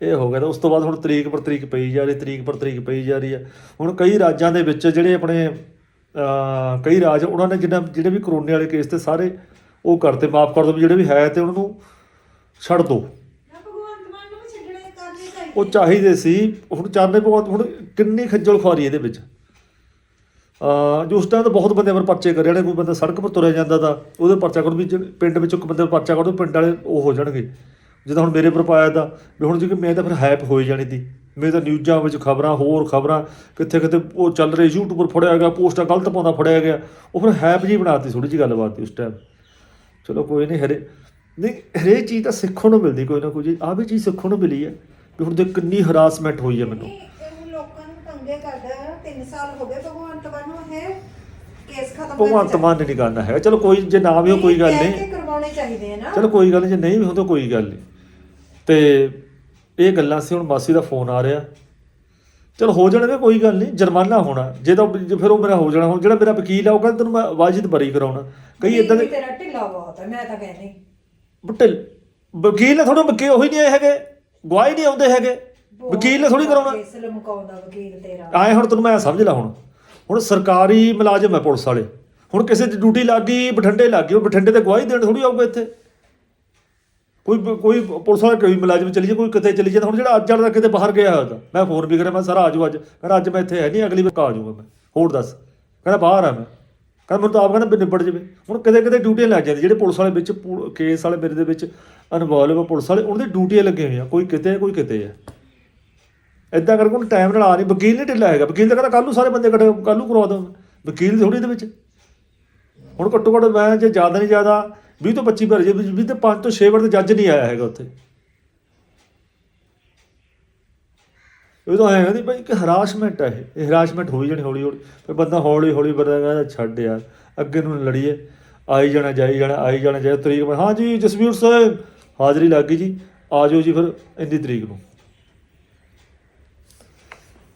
[SPEAKER 1] ਇਹ ਹੋ ਗਿਆ ਤਾਂ ਉਸ ਤੋਂ ਬਾਅਦ ਹੁਣ ਤਰੀਕ ਪਰ ਤਰੀਕ ਪਈ ਜਾ ਰਹੀ, ਤਰੀਕ ਪਰ ਤਰੀਕ ਪਈ ਜਾ ਰਹੀ ਹੈ ਹੁਣ ਕਈ ਰਾਜਾਂ ਦੇ ਵਿੱਚ ਜਿਹੜੇ ਆਪਣੇ ਕਈ ਰਾਜ, ਉਹਨਾਂ ਨੇ ਜਿੰਨਾ ਜਿਹੜੇ ਵੀ ਕਰੋਨੇ ਵਾਲੇ ਕੇਸ ਤੇ ਸਾਰੇ ਉਹ ਕਰਤੇ, ਮਾਫ ਕਰ ਦੋ ਵੀ ਜਿਹੜੇ ਵੀ ਹੈ ਤੇ ਉਹਨਾਂ ਨੂੰ ਛੱਡ ਦੋ
[SPEAKER 3] ਭਗਵੰਤ ਮਾਨ ਨੂੰ ਵੀ ਛੱਡਣੇ ਕਰਨੇ ਚਾਹੀਦੇ
[SPEAKER 1] ਉਹ ਚਾਹੀਦੇ ਸੀ। ਹੁਣ ਚਾਰਨੇ ਭਗਵੰਤ ਹੁਣ ਕਿੰਨੀ ਖੱਜਲ ਖੁਆਰੀ ਇਹਦੇ ਵਿੱਚ। ਅ ਜੋ ਉਸ ਟਾਈਮ ਤਾਂ ਬਹੁਤ ਬੰਦੇ ਪਰ ਪਰਚੇ ਕਰੇ ਜਿਹੜੇ ਕੋਈ ਬੰਦਾ ਸੜਕ ਪਰ ਤੁਰਿਆ ਜਾਂਦਾ ਤਾਂ ਉਹਦੇ ਪਰਚਾ ਕਰ ਵੀ ਜਿਹੜੇ ਪਿੰਡ ਵਿੱਚ ਇੱਕ ਬੰਦੇ ਦਾ ਪਰਚਾ ਕਰ ਪਿੰਡ ਵਾਲੇ ਉਹ ਹੋ ਜਾਣਗੇ। ਜਿੱਦਾਂ ਹੁਣ ਮੇਰੇ ਪਰ ਪਾਇਆ ਤਾਂ, ਵੀ ਹੁਣ ਜੇ ਕਿ ਮੈਂ ਤਾਂ ਫਿਰ ਹਾਈਪ ਹੋਈ ਜਾਣੀ ਤੀ ਮੇਰੇ ਤਾਂ ਨਿਊਜ਼ਾਂ ਵਿੱਚ ਖਬਰਾਂ, ਹੋਰ ਖਬਰਾਂ, ਕਿੱਥੇ ਕਿਤੇ ਉਹ ਚੱਲ ਰਹੇ ਯੂਟਿਊਬਰ ਫੜਿਆ ਗਿਆ, ਪੋਸਟਾਂ ਗਲਤ ਪਾਉਂਦਾ ਫੜਿਆ ਗਿਆ। ਉਹ ਫਿਰ ਹਾਈਪ ਜੀ ਬਣਾਤੀ ਥੋੜੀ ਜਿਹੀ ਗੱਲਬਾਤ ਉਸ ਟਾਈਮ ਚਲੋ ਕੋਈ ਨਹੀਂ ਹਰੇ, ਨਹੀਂ, ਹਰੇਕ ਚੀਜ਼ ਤਾਂ ਸਿੱਖਣ ਨੂੰ ਮਿਲਦੀ ਕੋਈ ਨਾ ਕੋਈ ਚੀਜ਼ ਆਹ ਵੀ ਚੀਜ਼ ਸਿੱਖਣ ਨੂੰ ਮਿਲੀ ਹੈ। ਵੀ ਹੁਣ ਦੇ ਕਿੰਨੀ ਹਰਾਸਮੈਂਟ ਹੋਈ ਹੈ ਮੈਨੂੰ।
[SPEAKER 3] ਇਹ ਲੋਕਾਂ ਨੂੰ ਤੰਗੇ ਕਰਦਾ 3 ਸਾਲ ਹੋ ਗਏ ਭਗਵੰਤ ਮਾਨ ਨੂੰ ਇਹ ਕੇਸ ਖਤਮ
[SPEAKER 1] ਭਗਵੰਤ ਮਾਨ ਨੇ ਨਹੀਂ ਕਰਨਾ ਹੈ ਚਲੋ ਕੋਈ ਜੇ ਨਾ ਵੀ ਹੋ ਕੋਈ ਗੱਲ
[SPEAKER 3] ਕਹਿ
[SPEAKER 1] ਨਹੀਂ।
[SPEAKER 3] ਕੇ ਕਰਵਾਉਣੇ ਚਾਹੀਦੇ ਆ ਨਾ।
[SPEAKER 1] ਚਲੋ ਕੋਈ ਗੱਲ ਨਹੀਂ ਜੇ ਨਹੀਂ ਵੀ ਹੁੰਦਾ ਕੋਈ ਗੱਲ ਨਹੀਂ। ਤੇ ਇਹ ਗੱਲਾਂ ਸੀ ਹੁਣ ਮਾਸੀ ਦਾ ਫੋਨ ਆ ਰਿਹਾ। ਚਲ ਹੋ ਜਾਣਗੇ ਕੋਈ ਗੱਲ ਨਹੀਂ ਜੁਰਮਾਨਾ ਹੋਣਾ। ਜੇ ਤਾਂ ਜੇ ਫਿਰ ਉਹ ਮੇਰਾ ਹੋ ਜਾਣਾ ਹੁਣ ਜਿਹੜਾ ਮੇਰਾ ਵਕੀਲ ਆ ਉਹ ਕਹਿੰਦਾ ਤੈਨੂੰ ਮੈਂ ਵਾਜਿਦ ਬਰੀ ਕਰਾਉਣਾ। ਕਈ ਇਦਾਂ ਦੇ
[SPEAKER 3] ਤੇਰਾ ਢਿੱਲਾ ਬਹੁਤ ਹੈ ਮੈਂ ਤਾਂ ਕਹਿੰਦੀ।
[SPEAKER 1] ਬੁੱਟੇ ਵਕੀਲ ਨੇ ਥੋੜਾ ਵਕੀਲ ਉਹੀ ਨਹੀਂ ਆਏ ਹੈਗੇ। ਗਵਾਹੀ ਨਹੀਂ ਆਉਂਦੇ ਹੈਗੇ। ਵਕੀਲ ਨੇ ਥੋੜੀ ਕਰਾਉਣਾ।
[SPEAKER 3] ਕੇਸ ਲਮਕਾਉਂਦਾ ਵਕੀਲ ਤੇਰਾ।
[SPEAKER 1] ਆਏ ਹੁਣ ਤੈਨੂੰ ਮੈਂ ਸਮਝ ਲਾ ਹੁਣ। ਹੁਣ ਸਰਕਾਰੀ ਮੁਲਾਜ਼ਮ ਹੈ ਪੁਲਿਸ ਵਾਲੇ। ਹੁਣ ਕਿਸੇ ਦੀ ਡਿਊਟੀ ਲੱਗ ਗਈ ਬਠਿੰਡੇ ਲੱਗ ਗਈ ਉਹ ਬਠਿੰਡੇ ਤੇ ਗਵਾਹੀ ਦੇਣ ਥੋੜੀ ਆਊਗਾ ਇੱਥੇ। ਕੋਈ ਕੋਈ ਪੁਲਿਸ ਵਾਲਾ ਕੋਈ ਮੁਲਾਜ਼ਮ ਚਲੀ ਜਾ ਕੋਈ ਕਿਤੇ ਚਲੀ ਜਾਂਦਾ ਹੁਣ ਜਿਹੜਾ ਅੱਜ ਵਾਲਾ ਕਿਤੇ ਬਾਹਰ ਗਿਆ ਹੋਇਆ ਤਾਂ ਮੈਂ ਫੋਨ ਵੀ ਕਰਿਆ ਮੈਂ ਸਾਰਾ ਆਜੂ ਅੱਜ। ਕਹਿੰਦਾ ਅੱਜ ਮੈਂ ਇੱਥੇ ਹੈ ਨਹੀਂ ਅਗਲੀ ਵਾਰ ਆ ਜਾਊਗਾ ਮੈਂ। ਹੋਰ ਦੱਸ? ਕਹਿੰਦਾ ਬਾਹਰ ਆ ਮੈਂ। ਕਹਿੰਦਾ ਮੈਨੂੰ ਤਾਂ ਆਪ ਕਹਿੰਦਾ ਵੀ ਨਿਬੜ ਜਾਵੇ। ਹੁਣ ਕਿਤੇ ਕਿਤੇ ਡਿਊਟੀਆਂ ਲੱਗ ਜਾਂਦੀ ਜਿਹੜੇ ਪੁਲਿਸ ਵਾਲੇ ਵਿੱਚ ਕੇਸ ਵਾਲੇ ਮੇਰੇ ਦੇ ਵਿੱਚ ਇਨਵੋਲਵ ਪੁਲਿਸ ਵਾਲੇ, ਉਹਨਾਂ ਦੀ ਡਿਊਟੀਆਂ ਲੱਗੀਆਂ ਹੋਈਆਂ, ਕੋਈ ਕਿਤੇ ਹੈ ਕੋਈ ਕਿਤੇ ਆ। ਇਦਾਂ ਕਰਕੇ ਉਹਨੂੰ ਟਾਈਮ ਨਾਲ ਆ ਨਹੀਂ, ਵਕੀਲ ਨਹੀਂ ਢਿੱਲਾ ਹੈਗਾ। ਵਕੀਲ ਤਾਂ ਕਹਿੰਦਾ ਕੱਲ ਨੂੰ ਸਾਰੇ ਬੰਦੇ ਇਕੱਠੇ ਕੱਲ ਨੂੰ ਕਰਵਾ ਦਵਾਂ ਵਕੀਲ ਥੋੜੀ ਇਹਦੇ ਵਿੱਚ। ਹੁਣ ਘੱਟੋ ਘੱਟ ਮੈਂ ਜੇ ਜ਼ਿਆਦਾ ਨਹੀਂ ਜ਼ਿਆਦਾ 20 ਤੋਂ 25 ਭਰ ਜੇ 20 ਤੇ 5 ਤੋਂ 6 ਵਾਰ ਤੇ ਜੱਜ ਨਹੀਂ ਆਇਆ ਹੈਗਾ ਉੱਥੇ। ਇਹ ਤਾਂ ਹੈ ਨਹੀਂ ਭਾਈ ਕਿ ਹਰਾਸਮੈਂਟ ਹੈ ਇਹ। ਹਰਾਸਮੈਂਟ ਹੋਈ ਜਾਣੀ ਹੌਲੀ ਹੌਲੀ। ਫਿਰ ਬੰਦਾ ਹੌਲੀ ਹੌਲੀ ਬੰਦਾ ਕਹਿੰਦਾ ਛੱਡ ਯਾਰ ਅੱਗੇ ਨੂੰ ਲੜੀਏ। ਆਈ ਜਾਣਾ ਜਾਈ ਜਾਣਾ ਆਈ ਜਾਣਾ ਜਾਈ ਤਰੀਕ ਮੈਂ ਹਾਂ ਜੀ ਜਸਵੀਰ ਸਾਹਿਬ ਹਾਜ਼ਰੀ ਲੱਗ ਗਈ ਜੀ। ਆ ਜਾਓ ਜੀ ਫਿਰ ਇੰਨੀ ਤਰੀਕ ਨੂੰ।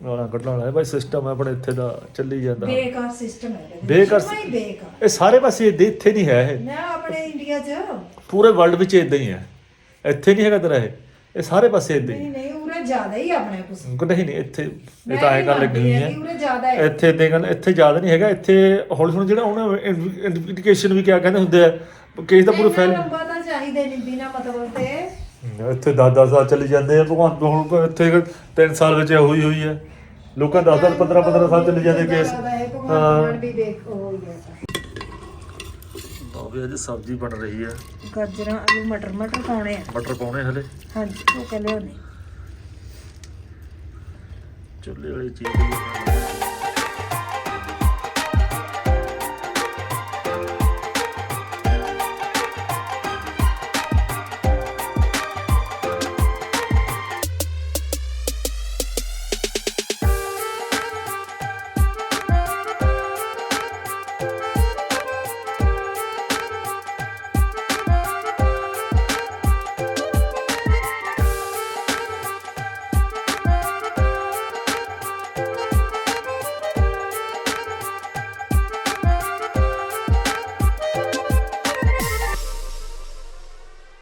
[SPEAKER 1] ਗਾਲਾਂ ਕੱਢਣ ਵਾਲਾ ਹੈ। ਭਾਈ ਸਿਸਟਮ ਆਪਣੇ ਇੱਥੇ ਦਾ ਚੱਲੀ ਜਾਂਦਾ।
[SPEAKER 3] ਬੇਕਾਰ ਸਿਸਟਮ ਹੈ
[SPEAKER 1] ਬੇਕਾਰ
[SPEAKER 3] ਹੀ
[SPEAKER 1] ਇਹ ਸਾਰੇ ਪਾਸੇ ਇੱਥੇ ਨਹੀਂ ਹੈ ਇਹ।
[SPEAKER 3] ਨਾ ਆਪਣੇ ਇੰਡੀਆ 'ਚ।
[SPEAKER 1] ਪੂਰੇ ਵਰਲਡ ਵਿੱਚ ਇਦਾਂ ਹੀ ਹੈ। ਇੱਥੇ ਨਹੀਂ ਹੈਗਾ ਤੇਰਾ ਇਹ। ਇਹ ਸਾਰੇ ਪਾਸੇ ਇਦਾਂ ਹੀ।
[SPEAKER 3] ਨਹੀਂ ਜ਼ਿਆਦਾ ਹੀ ਆਪਣੇ
[SPEAKER 1] ਹੈ। ਨਹੀਂ ਨਹੀਂ ਇੱਥੇ ਇਹ ਤਾਂ ਐਂ ਗੱਲ ਲੱਗੀ ਹੈ।
[SPEAKER 3] ਉਰੇ ਜ਼ਿਆਦਾ ਹੈ।
[SPEAKER 1] ਇੱਥੇ ਇਦਾਂ ਗੱਲ ਇੱਥੇ ਜ਼ਿਆਦਾ ਨਹੀਂ ਹੈਗਾ। ਇੱਥੇ ਹੌਲੀ ਹੌਲੀ ਜਿਹੜਾ ਹੁਣ ਇਨਵੈਸਟੀਗੇਸ਼ਨ ਵੀ ਕਿਆ ਕਹਿੰਦੇ ਹੁੰਦੇ ਆ ਕੇਸ ਤਾਂ ਪੂਰੇ ਫੈਲ
[SPEAKER 3] ਲੰਬਾ ਤਾਂ ਚਾਹੀਦਾ ਨਹੀਂ ਬਿਨਾ ਮਤਲਬ ਤੇ
[SPEAKER 1] ਇੱਥੇ 10 ਸਾਲ ਚੱਲੀ ਜਾਂਦੇ ਆ ਭਗਵਾਨ ਹੁਣ ਇੱਥੇ 3 ਸਾਲ ਵਿੱਚ ਹੋਈ ਹੋਈ ਹੈ। ਲੋਕਾਂ 10 10 15 15 ਸਾਲ ਚੱਲੀ ਜਾਂਦੇ ਕੇਸ
[SPEAKER 3] ਹਾਂ
[SPEAKER 1] ਹਾਂ।
[SPEAKER 3] ਵੀ ਦੇਖ ਹੋ ਗਿਆ
[SPEAKER 1] ਤਾਂ ਵੀ ਅੱਜ ਸਬਜ਼ੀ ਬਣ ਰਹੀ ਹੈ।
[SPEAKER 3] ਗਾਜਰਾਂ ਆਲੂ ਮਟਰ ਮਟਰ ਪਾਉਣੇ ਆ।
[SPEAKER 1] ਮਟਰ ਪਾਉਣੇ ਹਲੇ?
[SPEAKER 3] ਹਾਂਜੀ ਉਹ ਕਹਿੰਦੇ ਹੁੰਦੇ
[SPEAKER 1] ਚੁੱਲ੍ਹੇ ਵਾਲੀ ਚੀਜ਼